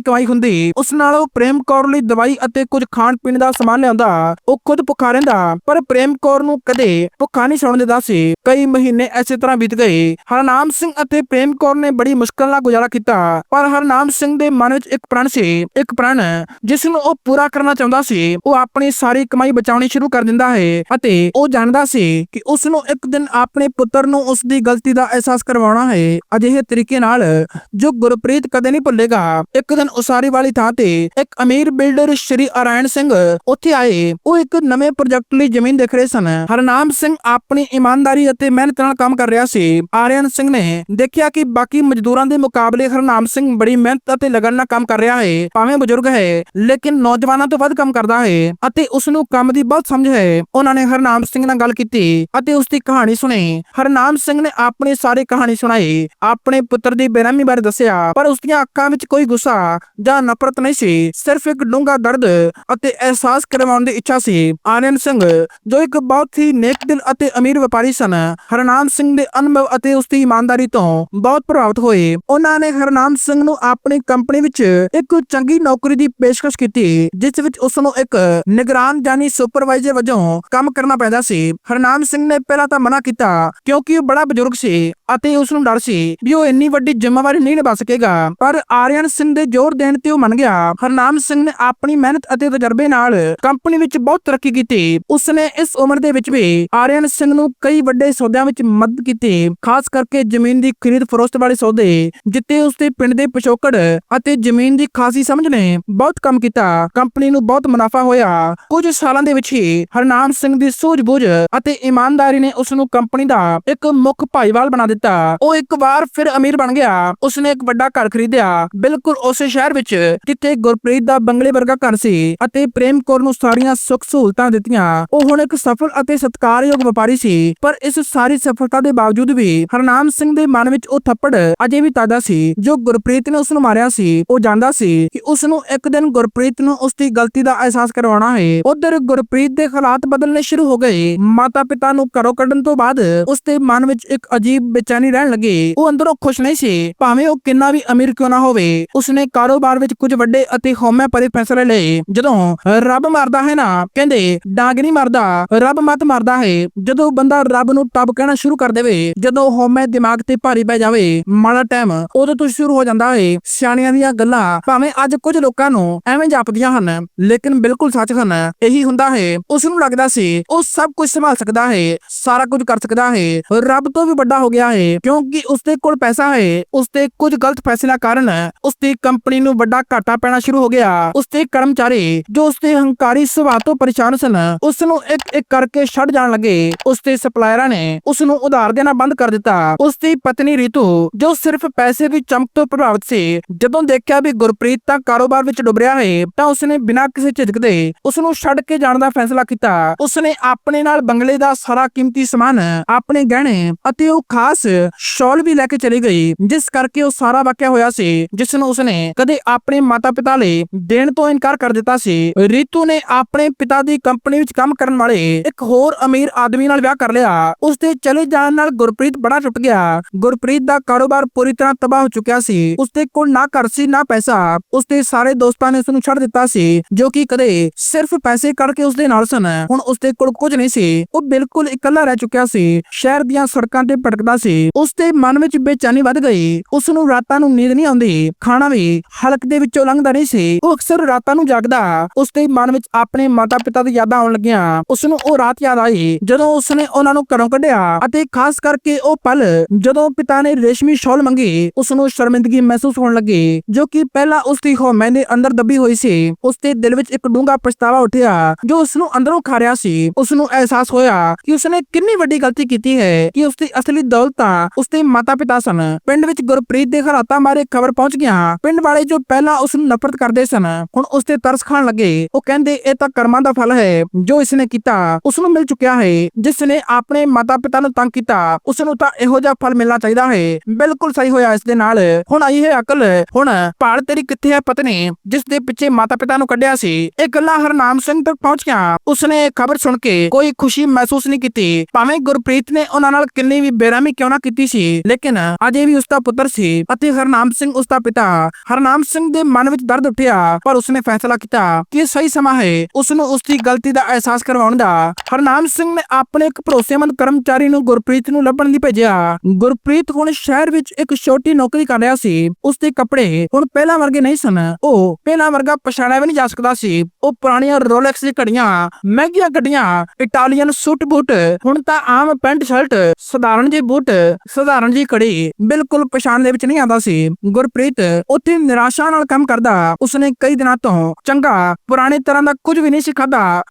ਕਮਾਈ ਹੁੰਦੀ, ਉਸ ਨਾਲ ਉਹ ਪ੍ਰੇਮ ਕੌਰ ਲਈ ਦਵਾਈ ਅਤੇ ਕੁਝ ਖਾਣ ਪੀਣ ਦਾ ਸਮਾਨ ਲਿਆਉਂਦਾ। ਉਹ ਖੁਦ ਭੁੱਖਾ ਰਹਿੰਦਾ, ਪਰ ਪ੍ਰੇਮ ਕੌਰ ਨੂੰ ਕਦੇ ਭੁੱਖਾ ਨਹੀਂ ਸੌਣ ਦਿੰਦਾ ਸੀ। ਕਈ ਮਹੀਨੇ ਐਸੇ ਤਰ੍ਹਾਂ ਬੀਤ ਗਏ। ਹਰਨਾਮ ਸਿੰਘ ਅਤੇ ਪ੍ਰੇਮ ਕੌਰ ਨੇ ਬੜੀ ਮੁਸ਼ਕਲ ਨਾਲ ਗੁਜ਼ਾਰਾ ਕੀਤਾ। ਪਰ ਹਰਨਾਮ ਸਿੰਘ ਦੇ ਮਨ ਵਿੱਚ ਇੱਕ ਪ੍ਰਣ ਸੀ, ਇੱਕ ਪ੍ਰਣ, ਜਿਸ ਨੂੰ ਉਹ ਪੂਰਾ ਕਰਨਾ ਚਾਹੁੰਦਾ ਸੀ। ਉਹ ਆਪਣੀ ਸਾਰੀ ਕਮਾਈ ਬਚਾਉਣੀ ਸ਼ੁਰੂ ਕਰ ਦਿੰਦਾ ਹੈ ਅਤੇ ਉਹ ਜਾਣਦਾ ਸੀ ਕਿ ਉਸ ਨੂੰ ਇੱਕ ਦਿਨ ਆਪਣੇ ਪੁੱਤਰ ਨੂੰ ਉਸ ਦੀ ਗਲਤੀ ਦਾ ਅਹਿਸਾਸ ਕਰਵਾਉਣਾ ਹੈ। ਅਜਿਹੇ ਤਰੀਕੇ ਨਾਲ ਜੋ ਗੁਰਪ੍ਰੀਤ ਕਦੇ ਨਹੀਂ ਭੁੱਲੇਗਾ, ਇੱਕ ਦਿਨ ਉਸਾਰੀ ਵਾਲੀ ਥਾਂ ਤੇ ਇੱਕ ਅਮੀਰ ਬਿਲਡਰ ਸ਼੍ਰੀ ਅਰਾਇਣ ਸਿੰਘ ਉੱਥੇ ਆਏ। ਉਹ ਇੱਕ ਨਵੇਂ ਪ੍ਰੋਜੈਕਟ ਲਈ ਜ਼ਮੀਨ ਦੇਖ ਰਹੇ ਸਨ। ਹਰਨਾਮ ਸਿੰਘ ਆਪਣੀ ਇਮਾਨਦਾਰੀ ਅਤੇ ਮਿਹਨਤ ਨਾਲ ਕੰਮ ਕਰ ਰਿਹਾ ਸੀ। ਆਰਿਆਨ ਸਿੰਘ ਨੇ ਦੇਖਿਆ ਕਿ ਬਾਕੀ ਮਜ਼ਦੂਰਾਂ ਦੇ ਮੁਕਾਬਲੇ ਹਰਨਾਮ ਸਿੰਘ ਬੜੀ ਮਿਹਨਤ ਅਤੇ ਲਗਨ ਨਾਲ ਕੰਮ ਕਰ ਰਿਹਾ ਹੈ, ਭਾਵੇਂ ਬਜ਼ੁਰਗ ਹੈ, ਲੇਕਿਨ ਨੌਜਵਾਨਾਂ ਤੋਂ ਵੱਧ ਕੰਮ ਕਰਦਾ ਹੈ ਅਤੇ ਉਸ ਨੂੰ ਕੰਮ ਦੀ ਬਹੁਤ ਸਮਝ ਹੈ। ਉਹਨਾਂ ਨੇ ਹਰਨਾਮ ਸਿੰਘ ਨਾਲ ਗੱਲ ਕੀਤੀ ਅਤੇ ਉਸ ਦੀ ਕਹਾਣੀ ਸੁਣੀ। ਹਰਨਾਮ ਸਿੰਘ ਨੇ ਆਪਣੀ ਸਾਰੀ ਕਹਾਣੀ ਸੁਣਾਈ। ਆਪਣੇ ਪੁੱਤਰ ਦੀ ਬੇਰਹਿਮੀ ਬਾਰੇ ਦੱਸਿਆ, ਪਰ ਉਸ ਦੀਆਂ ਅੱਖਾਂ ਵਿੱਚ ਕੋਈ ਗੁੱਸਾ ਜਾਂ ਨਫ਼ਰਤ ਨਹੀਂ ਸੀ। ਸਿਰਫ ਇੱਕ ਡੂੰਘਾ ਦਰਦ ਅਤੇ ਅਹਿਸਾਸ ਕਰਵਾਉਣ ਦੀ ਇੱਛਾ ਸੀ। ਆਨੰਦ ਸਿੰਘ, ਜੋ ਇੱਕ ਬਹੁਤ ਹੀ ਨੇਕ ਦਿਲ ਅਤੇ ਅਮੀਰ ਵਪਾਰੀ ਸਨ, ਹਰਨਾਮ ਸਿੰਘ ਦੇ ਅਨੁਭਵ ਅਤੇ ਉਸ ਦੀ ਇਮਾਨਦਾਰੀ ਤੋਂ ਬਹੁਤ ਪ੍ਰਭਾਵਿਤ ਹੋਏ। ਉਹਨਾਂ ਨੇ ਹਰਨਾਮ ਸਿੰਘ ਨੂੰ ਆਪਣੀ ਕੰਪਨੀ ਵਿੱਚ ਇੱਕ ਚੰਗੀ ਨੌਕਰੀ ਦੀ ਪੇਸ਼ਕਸ਼ ਕੀਤੀ, ਜਿਸ ਵਿੱਚ ਉਸ ਨੂੰ ਇੱਕ ਨਿਗਰਾਨ ਜਾਨੀ ਸੁਪਰਵਾਈਜ਼ਰ ਵਜੋਂ ਕੰਮ ਕਰਨਾ ਪੈਂਦਾ ਸੀ। ਹਰਨਾਮ ਸਿੰਘ ਨੇ ਪਹਿਲਾਂ ਤਾਂ ਮਨਾ ਕੀਤਾ ਕਿਉਂਕਿ ਉਹ ਬੜਾ ਬਜ਼ੁਰਗ ਸੀ ਅਤੇ ਉਸ ਨੂੰ ਡਰ ਸੀ ਵੀ ਉਹ ਇੰਨੀ ਵੱਡੀ ਜ਼ਿੰਮੇਵਾਰੀ ਨਹੀਂ ਨਿਭਾ ਸਕੇਗਾ। ਪਰ ਆਰੀਅਨ ਸਿੰਘ ਦੇ ਜ਼ੋਰ ਦੇਣ ਤੇ ਉਹ ਮੰਨ ਗਿਆ। ਹਰਨਾਮ ਸਿੰਘ ਨੇ ਆਪਣੀ ਮਿਹਨਤ ਅਤੇ ਤਜਰਬੇ ਨਾਲ ਕੰਪਨੀ ਵਿੱਚ ਬਹੁਤ ਤਰੱਕੀ ਕੀਤੀ। ਉਸ ਨੇ ਇਸ ਉਮਰ ਦੇ ਵਿੱਚ ਵੀ ਆਰੀਅਨ ਸਿੰਘ ਨੂੰ ਕਈ ਵੱਡੇ ਸੌਦਿਆਂ ਵਿੱਚ ਮਦਦ ਕੀਤੀ, ਖਾਸ ਕਰਕੇ ਜ਼ਮੀਨ ਦੀ ਖਰੀਦ ਫਰੋਸਤ ਵਾਲੇ ਸੌਦੇ ਜਿੱਤੇ ਉਸ ਦੇ ਪਿੰਡ ਦੇ ਪਿਛੋਕੜ ਅਤੇ ਜ਼ਮੀਨ ਦੀ ਖਾਸੀ ਸਮਝ ਨੇ ਬਹੁਤ ਕੰਮ ਕੀਤਾ। ਕੰਪਨੀ ਨੂੰ ਬਹੁਤ ਮੁਨਾਫਾ ਹੋਇਆ। ਕੁਝ ਸਾਲਾਂ ਦੇ ਵਿੱਚ ਹੀ ਹਰਨਾਮ ਸਿੰਘ ਦੀ ਸੂਝ-ਬੂਝ ਅਤੇ ਇਮਾਨਦਾਰੀ ਨੇ ਉਸ ਨੂੰ ਕੰਪਨੀ ਦਾ ਇੱਕ ਮੁੱਖ ਭਾਈਵਾਲ ਬਣਾ ਦਿੱਤਾ। ਉਹ ਇੱਕ ਵਾਰ ਫਿਰ ਅਮੀਰ ਬਣ ਗਿਆ। ਉਸ ਨੇ ਇੱਕ ਵੱਡਾ ਘਰ ਖਰੀਦਿਆ। ਬਿਲਕੁਲ ਉਸੇ ਸ਼ਹਿਰ ਵਿੱਚ ਜਿੱਥੇ ਗੁਰਪ੍ਰੀਤ ਦਾ ਬੰਗਲੇ ਵਰਗਾ ਘਰ ਸੀ ਅਤੇ ਪ੍ਰੇਮ ਕੌਰ ਨੂੰ ਸਾਰੀਆਂ ਸੁੱਖ ਸਹੂਲਤਾਂ ਦਿੱਤੀਆਂ। ਉਹ ਹੁਣ ਇੱਕ ਸਫਲ ਅਤੇ ਸਤਿਕਾਰਯੋਗ ਵਪਾਰੀ ਸੀ। ਪਰ ਇਸ ਸਾਰੀ ਸਫਲਤਾ ਦੇ ਬਾਵਜੂਦ ਵੀ ਹਰਨਾਮ ਸਿੰਘ ਦੇ ਮਨ ਵਿੱਚ ਉਹ ਥੱਪੜ ਅਜੇ ਵੀ ਤਾਜ਼ਾ ਸੀ। ਜੋ ਗੁਰਪ੍ਰੀਤ ਨੇ ਉਸ ਨੂੰ ਮਾਰਿਆ ਸੀ, ਉਹ ਜਾਣਦਾ ਸੀ ਕਿ ਉਸ ਨੂੰ ਇੱਕ ਦਿਨ ਗੁਰਪ੍ਰੀਤ ਨੂੰ ਉਸ ਦੀ ਗਲਤੀ ਦਾ ਅਹਿਸਾਸ ਕਰਵਾਉਣਾ ਹੈ। ਉਧਰ ਪ੍ਰੀਤ ਦੇ ਹਾਲਾਤ ਬਦਲਣੇ ਸ਼ੁਰੂ ਹੋ ਗਏ। ਮਾਤਾ ਪਿਤਾ ਨੂੰ ਘਰੋਂ ਕੱਢਣ ਤੋਂ ਬਾਅਦ ਉਸ ਦੇ ਮਨ ਵਿੱਚ ਇੱਕ ਅਜੀਬ ਬੇਚੈਨੀ ਰਹਿਣ ਲੱਗੀ। ਉਹ ਅੰਦਰੋਂ ਖੁਸ਼ ਨਹੀਂ ਸੀ, ਭਾਵੇਂ ਉਹ ਕਿੰਨਾ ਵੀ ਅਮੀਰ ਕਿਉਂ ਨਾ ਹੋਵੇ। ਉਸਨੇ ਕਾਰੋਬਾਰ ਵਿੱਚ ਕੁਝ ਵੱਡੇ ਅਤੇ ਹਉਮੈ ਭਰੇ ਫੈਸਲੇ ਲਏ। ਜਦੋਂ ਰੱਬ ਮਾਰਦਾ ਹੈ ਨਾ, ਕਹਿੰਦੇ, ਡਾਂਗ ਨਹੀਂ ਮਾਰਦਾ, ਰੱਬ ਮਤ ਮਾਰਦਾ ਹੈ। ਜਦੋਂ ਬੰਦਾ ਰੱਬ ਨੂੰ ਟੱਬ ਕਹਿਣਾ ਸ਼ੁਰੂ ਕਰ ਦੇਵੇ, ਜਦੋਂ ਹਉਮੈ ਦਿਮਾਗ ਤੇ ਭਾਰੀ ਪੈ ਜਾਵੇ, ਮਾੜਾ ਟਾਈਮ ਉਦੋਂ ਤੋਂ ਸ਼ੁਰੂ ਹੋ ਜਾਂਦਾ ਹੈ ਸਿਆਣਿਆਂ ਦੀਆਂ ਗੱਲਾਂ ਭਾਵੇਂ ਅੱਜ ਕੁਝ ਲੋਕਾਂ ਨੂੰ ਐਵੇਂ ਜਾਪਦੀਆਂ ਹਨ, ਲੇਕਿਨ ਬਿਲਕੁਲ ਸੱਚ ਹਨ। ਇਹੀ ਹੁੰਦਾ ਹੈ ਉਸ ਨੂੰ ਲੱਗਦਾ ਸੀ ਉਹ ਸਭ ਕੁਝ ਸੰਭਾਲ ਸਕਦਾ ਹੈ, ਸਾਰਾ ਕੁਝ ਕਰ ਸਕਦਾ ਹੈ। ਰੱਬ ਤੋਂ ਵੀ ਵੱਡਾ ਹੋ ਗਿਆ ਹੈ, ਕਿਉਂਕਿ ਉਸ ਦੇ ਕੋਲ ਪੈਸਾ ਹੈ ਉਸ ਦੇ ਕੁਝ ਗਲਤ ਫੈਸਲਿਆਂ ਕਾਰਨ ਉਸ ਦੀ ਕੰਪਨੀ ਨੂੰ ਵੱਡਾ ਘਾਟਾ ਪੈਣਾ ਸ਼ੁਰੂ ਹੋ ਗਿਆ। ਉਸ ਦੇ ਕਰਮਚਾਰੀ ਜੋ ਉਸ ਦੇ ਹੰਕਾਰੀ ਸੁਭਾਅ ਤੋਂ ਪਰੇਸ਼ਾਨ ਸਨ ਉਸ ਨੂੰ ਇੱਕ ਇੱਕ ਕਰਕੇ ਛੱਡ ਜਾਣ ਲੱਗੇ। ਉਸ ਦੇ ਸਪਲਾਇਰਾਂ ਨੇ ਉਸ ਨੂੰ ਉਧਾਰ ਦੇਣਾ ਬੰਦ ਕਰ ਦਿੱਤਾ। ਉਸ ਦੀ ਪਤਨੀ ਰੀਤੂ, ਜੋ ਸਿਰਫ ਪੈਸੇ ਦੀ ਚਮਕ ਤੋਂ ਪ੍ਰਭਾਵਿਤ ਸੀ, ਜਦੋਂ ਦੇਖਿਆ ਵੀ ਗੁਰਪ੍ਰੀਤ ਤਾਂ ਕਾਰੋਬਾਰ ਵਿੱਚ ਡੁੱਬ ਰਿਹਾ ਹੈ, ਤਾਂ ਉਸਨੇ ਬਿਨਾਂ ਕਿਸੇ ਝਿਜਕ ਦੇ ਉਸ ਨੂੰ ਛੱਡ ਕੇ ਜਾਣ ਦਾ ਫੈਸਲਾ ਕੀਤਾ। ਉਸਨੇ ਆਪਣੇ ਨਾਲ ਬੰਗਲੇ ਦਾ ਸਾਰਾ ਕੀਮਤੀ ਸਮਾਨ, ਆਪਣੇ ਗਹਿਣੇ ਅਤੇ ਉਹ ਖਾਸ ਸ਼ਾਲ ਵੀ ਲੈ ਕੇ ਚਲੀ ਗਈ, ਜਿਸ ਕਰਕੇ ਉਹ ਸਾਰਾ ਵਾਕਿਆ ਹੋਇਆ ਸੀ, ਜਿਸ ਨੂੰ ਉਸਨੇ ਕਦੇ ਆਪਣੇ ਮਾਤਾ-ਪਿਤਾ ਲਈ ਦੇਣ ਤੋਂ ਇਨਕਾਰ ਕਰ ਦਿੱਤਾ ਸੀ। ਰੀਤੂ ਨੇ ਆਪਣੇ ਪਿਤਾ ਦੀ ਕੰਪਨੀ ਵਿੱਚ ਕੰਮ ਕਰਨ ਵਾਲੇ ਇੱਕ ਹੋਰ ਅਮੀਰ ਆਦਮੀ ਨਾਲ ਵਿਆਹ ਕਰ ਲਿਆ। ਉਸ ਦੇ ਚਲੇ ਜਾਣ ਨਾਲ ਗੁਰਪ੍ਰੀਤ ਬੜਾ ਟੁੱਟ ਗਿਆ। ਗੁਰਪ੍ਰੀਤ ਦਾ ਕਾਰੋਬਾਰ ਪੂਰੀ ਤਰ੍ਹਾਂ ਤਬਾਹ ਹੋ ਚੁੱਕਿਆ ਸੀ। ਉਸ ਦੇ ਕੋਲ ਨਾ ਘਰ ਸੀ, ਨਾ ਪੈਸਾ। ਉਸ ਦੇ ਸਾਰੇ ਦੋਸਤਾਂ ਨੇ ਉਸ ਨੂੰ ਛੱਡ ਦਿੱਤਾ ਸੀ, ਜੋ ਕਿ ਕਦੇ ਸਿਰਫ ਪੈਸੇ ਕਰਕੇ ਉਸ ਦੇ ਨਾਲ ਸਨ। ਹੁਣ ਉਸ ਦੇ ਕੋਲ ਕੁਝ ਨਹੀਂ ਸੀ। ਉਹ ਬਿਲਕੁਲ ਇਕੱਲਾ ਰਹਿ ਚੁੱਕਿਆ ਸੀ। ਸ਼ਹਿਰ ਦੀਆਂ ਸੜਕਾਂ ਤੇ ਭਟਕਦਾ ਸੀ। ਉਸ ਦੇ ਮਨ ਵਿੱਚ ਬੇਚੈਨੀ ਵੱਧ ਗਈ। ਉਸ ਨੂੰ ਰਾਤਾਂ ਨੂੰ ਨੀਂਦ ਨਹੀਂ ਆਉਂਦੀ। ਖਾਣਾ ਵੀ ਹਲਕ ਦੇ ਵਿੱਚੋਂ ਲੰਘਦਾ ਨਹੀਂ ਸੀ। ਉਹ ਅਕਸਰ ਰਾਤਾਂ ਨੂੰ ਜਾਗਦਾ। ਉਸ ਦੇ ਮਨ ਵਿੱਚ ਆਪਣੇ ਮਾਤਾ-ਪਿਤਾ ਦੀ ਯਾਦਾਂ ਆਉਣ ਲੱਗੀਆਂ। ਉਸ ਨੂੰ ਉਹ ਰਾਤ ਯਾਦ ਆਈ, ਜਦੋਂ ਉਸ ਨੇ ਉਹਨਾਂ ਨੂੰ ਘਰੋਂ ਕੱਢਿਆ ਅਤੇ ਖਾਸ ਕਰਕੇ ਉਹ ਪਲ ਜਦੋਂ ਪਿਤਾ ਨੇ ਰੇਸ਼ਮੀ ਸ਼ਾਲ ਮੰਗੀ ਉਸ ਨੂੰ ਸ਼ਰਮਿੰਦਗੀ ਮਹਿਸੂਸ ਹੋਣ ਲੱਗੀ, ਜੋ ਕਿ ਪਹਿਲਾਂ ਉਸ ਦੀ ਹਉਮੈ ਦੇ ਅੰਦਰ ਦੱਬੀ ਹੋਈ ਸੀ। ਉਸ ਦੇ ਦਿਲ ਵਿੱਚ ਇੱਕ ਡੂੰਘਾ ਪਛਤਾਵਾ ਉੱਠਿਆ, ਜੋ ਉਸ ਨੂੰ ਅੰਦਰੋਂ ਖਾ ਰਿਹਾ ਸੀ ਉਸ ਨੂੰ ਅਹਿਸਾਸ ਹੋਇਆ ਕਿ ਉਸ ਨੇ ਕਿੰਨੀ ਵੱਡੀ ਗਲਤੀ ਕੀਤੀ ਹੈ ਕਿ ਉਸ ਦੀ ਅਸਲੀ ਦੌਲਤ ਤਾਂ ਉਸ ਦੇ ਮਾਤਾ-ਪਿਤਾ ਸਨ। ਪਿੰਡ ਵਿੱਚ ਗੁਰਪ੍ਰੀਤ ਦੇ ਹਾਲਾਤਾਂ ਬਾਰੇ ਖਬਰ ਪਹੁੰਚ ਗਿਆ। ਪਿੰਡ ਵਾਲੇ ਜੋ ਪਹਿਲਾਂ ਉਸ ਨੂੰ ਨਫ਼ਰਤ ਕਰਦੇ ਸਨ, ਹੁਣ ਉਸ ਤੇ ਤਰਸ ਖਾਣ ਲੱਗੇ। ਉਹ ਕਹਿੰਦੇ, ਇਹ ਤਾਂ ਕਰਮਾਂ ਦਾ ਫਲ ਹੈ ਜੋ ਇਸ ਨੇ ਕੀਤਾ। ਉਸ ਨੂੰ ਮਿਲ ਚੁੱਕਿਆ ਹੈ। ਜਿਸ ਨੇ ਆਪਣੇ ਮਾਤਾ-ਪਿਤਾ ਨੂੰ ਤੰਗ ਕੀਤਾ ਉਸ ਨੂੰ ਤਾਂ ਇਹੋ ਜਿਹਾ ਫਲ ਮਿਲਣਾ ਚਾਹੀਦਾ ਹੈ। ਬਿਲਕੁਲ ਸਹੀ ਹੋਇਆ ਇਸ ਦੇ ਨਾਲ। ਹੁਣ ਆਈ ਹੈ ਅਕਲ। ਹੁਣ ਭਾਲ ਤੇਰੀ ਕਿੱਥੇ ਹੈ ਪਤਨੀ? ਜਿਸ ਦੇ ਪਿੱਛੇ ਮਾਤਾ-ਪਿਤਾ ਨੂੰ ਕੱਢਿਆ ਸੀ। ਇਹ ਗੱਲਾਂ ਹਰਨਾਮ ਸਿੰਘ ਤੱਕ ਪਹੁੰਚ ਪਹੁੰਚੀਆਂ ਉਸਨੇ ਖਬਰ ਸੁਣ ਕੇ ਕੋਈ ਖੁਸ਼ੀ ਮਹਿਸੂਸ ਨਹੀਂ ਕੀਤੀ। ਭਾਵੇਂ ਗੁਰਪ੍ਰੀਤ ਨੇ ਉਹਨਾਂ ਨਾਲ ਕਿੰਨੀ ਵੀ ਬੇਰਾਮੀ ਕਿਉਂ ਨਾ ਕੀਤੀ ਸੀ, ਲੇਕਿਨ ਅਜੇ ਵੀ ਉਸ ਪੁੱਤਰ ਸੀ ਅਤੇ ਹਰਨਾਮ ਸਿੰਘ ਉਸ ਪਿਤਾ। ਹਰਨਾਮ ਸਿੰਘ ਦੇ ਮਨ ਵਿੱਚ ਦਰਦ ਉੱਠਿਆ, ਪਰ ਉਸਨੇ ਫੈਸਲਾ ਕੀਤਾ ਕਿ ਸਹੀ ਸਮਾਂ ਹੈ। ਉਸ ਨੂੰ ਉਸ ਦੀ ਗਲਤੀ ਦਾ ਅਹਿਸਾਸ ਕਰਵਾਉਣ ਦਾ। ਹਰਨਾਮ ਸਿੰਘ ਨੇ ਆਪਣੇ ਇੱਕ ਭਰੋਸੇਮੰਦ ਕਰਮਚਾਰੀ ਨੂੰ ਗੁਰਪ੍ਰੀਤ ਨੂੰ ਲੱਭਣ ਲਈ ਭੇਜਿਆ। ਗੁਰਪ੍ਰੀਤ ਹੁਣ ਸ਼ਹਿਰ ਵਿੱਚ ਇੱਕ ਛੋਟੀ ਨੌਕਰੀ ਕਰ ਰਿਹਾ ਸੀ। ਉਸ ਦੇ ਕੱਪੜੇ ਹੁਣ ਪਹਿਲਾਂ ਵਰਗੇ ਨਹੀਂ ਸਨ। ਉਹ ਪਹਿਲਾਂ ਵਰਗਾ ਪਛਾਣਿਆ ਵੀ ਨਹੀਂ ਜਾ ਸਕਦਾ ਸੀ। ਉਹ ਪੁਰਾਣੀਆਂ ਰੋਲੈਕਸ ਦੀ ਘੜੀਆਂ ਮਹਿੰਗੀਆਂ ਗੱਡੀਆਂ, ਇਟਾਲੀਅਨ ਸੂਟ ਬੂਟ, ਹੁਣ ਤਾਂ ਆਮ ਪੈਂਟ ਸ਼ਰਟ, ਸਧਾਰਨ ਜਿਹੇ ਬੂਟ, ਸਧਾਰਨ ਜਿਹੀ ਘੜੀ, ਬਿਲਕੁਲ ਪਛਾਣ ਦੇ ਵਿੱਚ ਨਹੀਂ ਆਉਂਦਾ ਸੀ। ਗੁਰਪ੍ਰੀਤ ਉੱਥੇ ਨਿਰਾਸ਼ਾ ਨਾਲ ਕੰਮ ਕਰਦਾ, ਉਸਨੇ ਕਈ ਦਿਨਾਂ ਤੋਂ ਚੰਗਾ, ਪੁਰਾਣੇ ਤਰ੍ਹਾਂ ਦਾ ਕੁਝ ਵੀ ਨਹੀਂ ਸੀ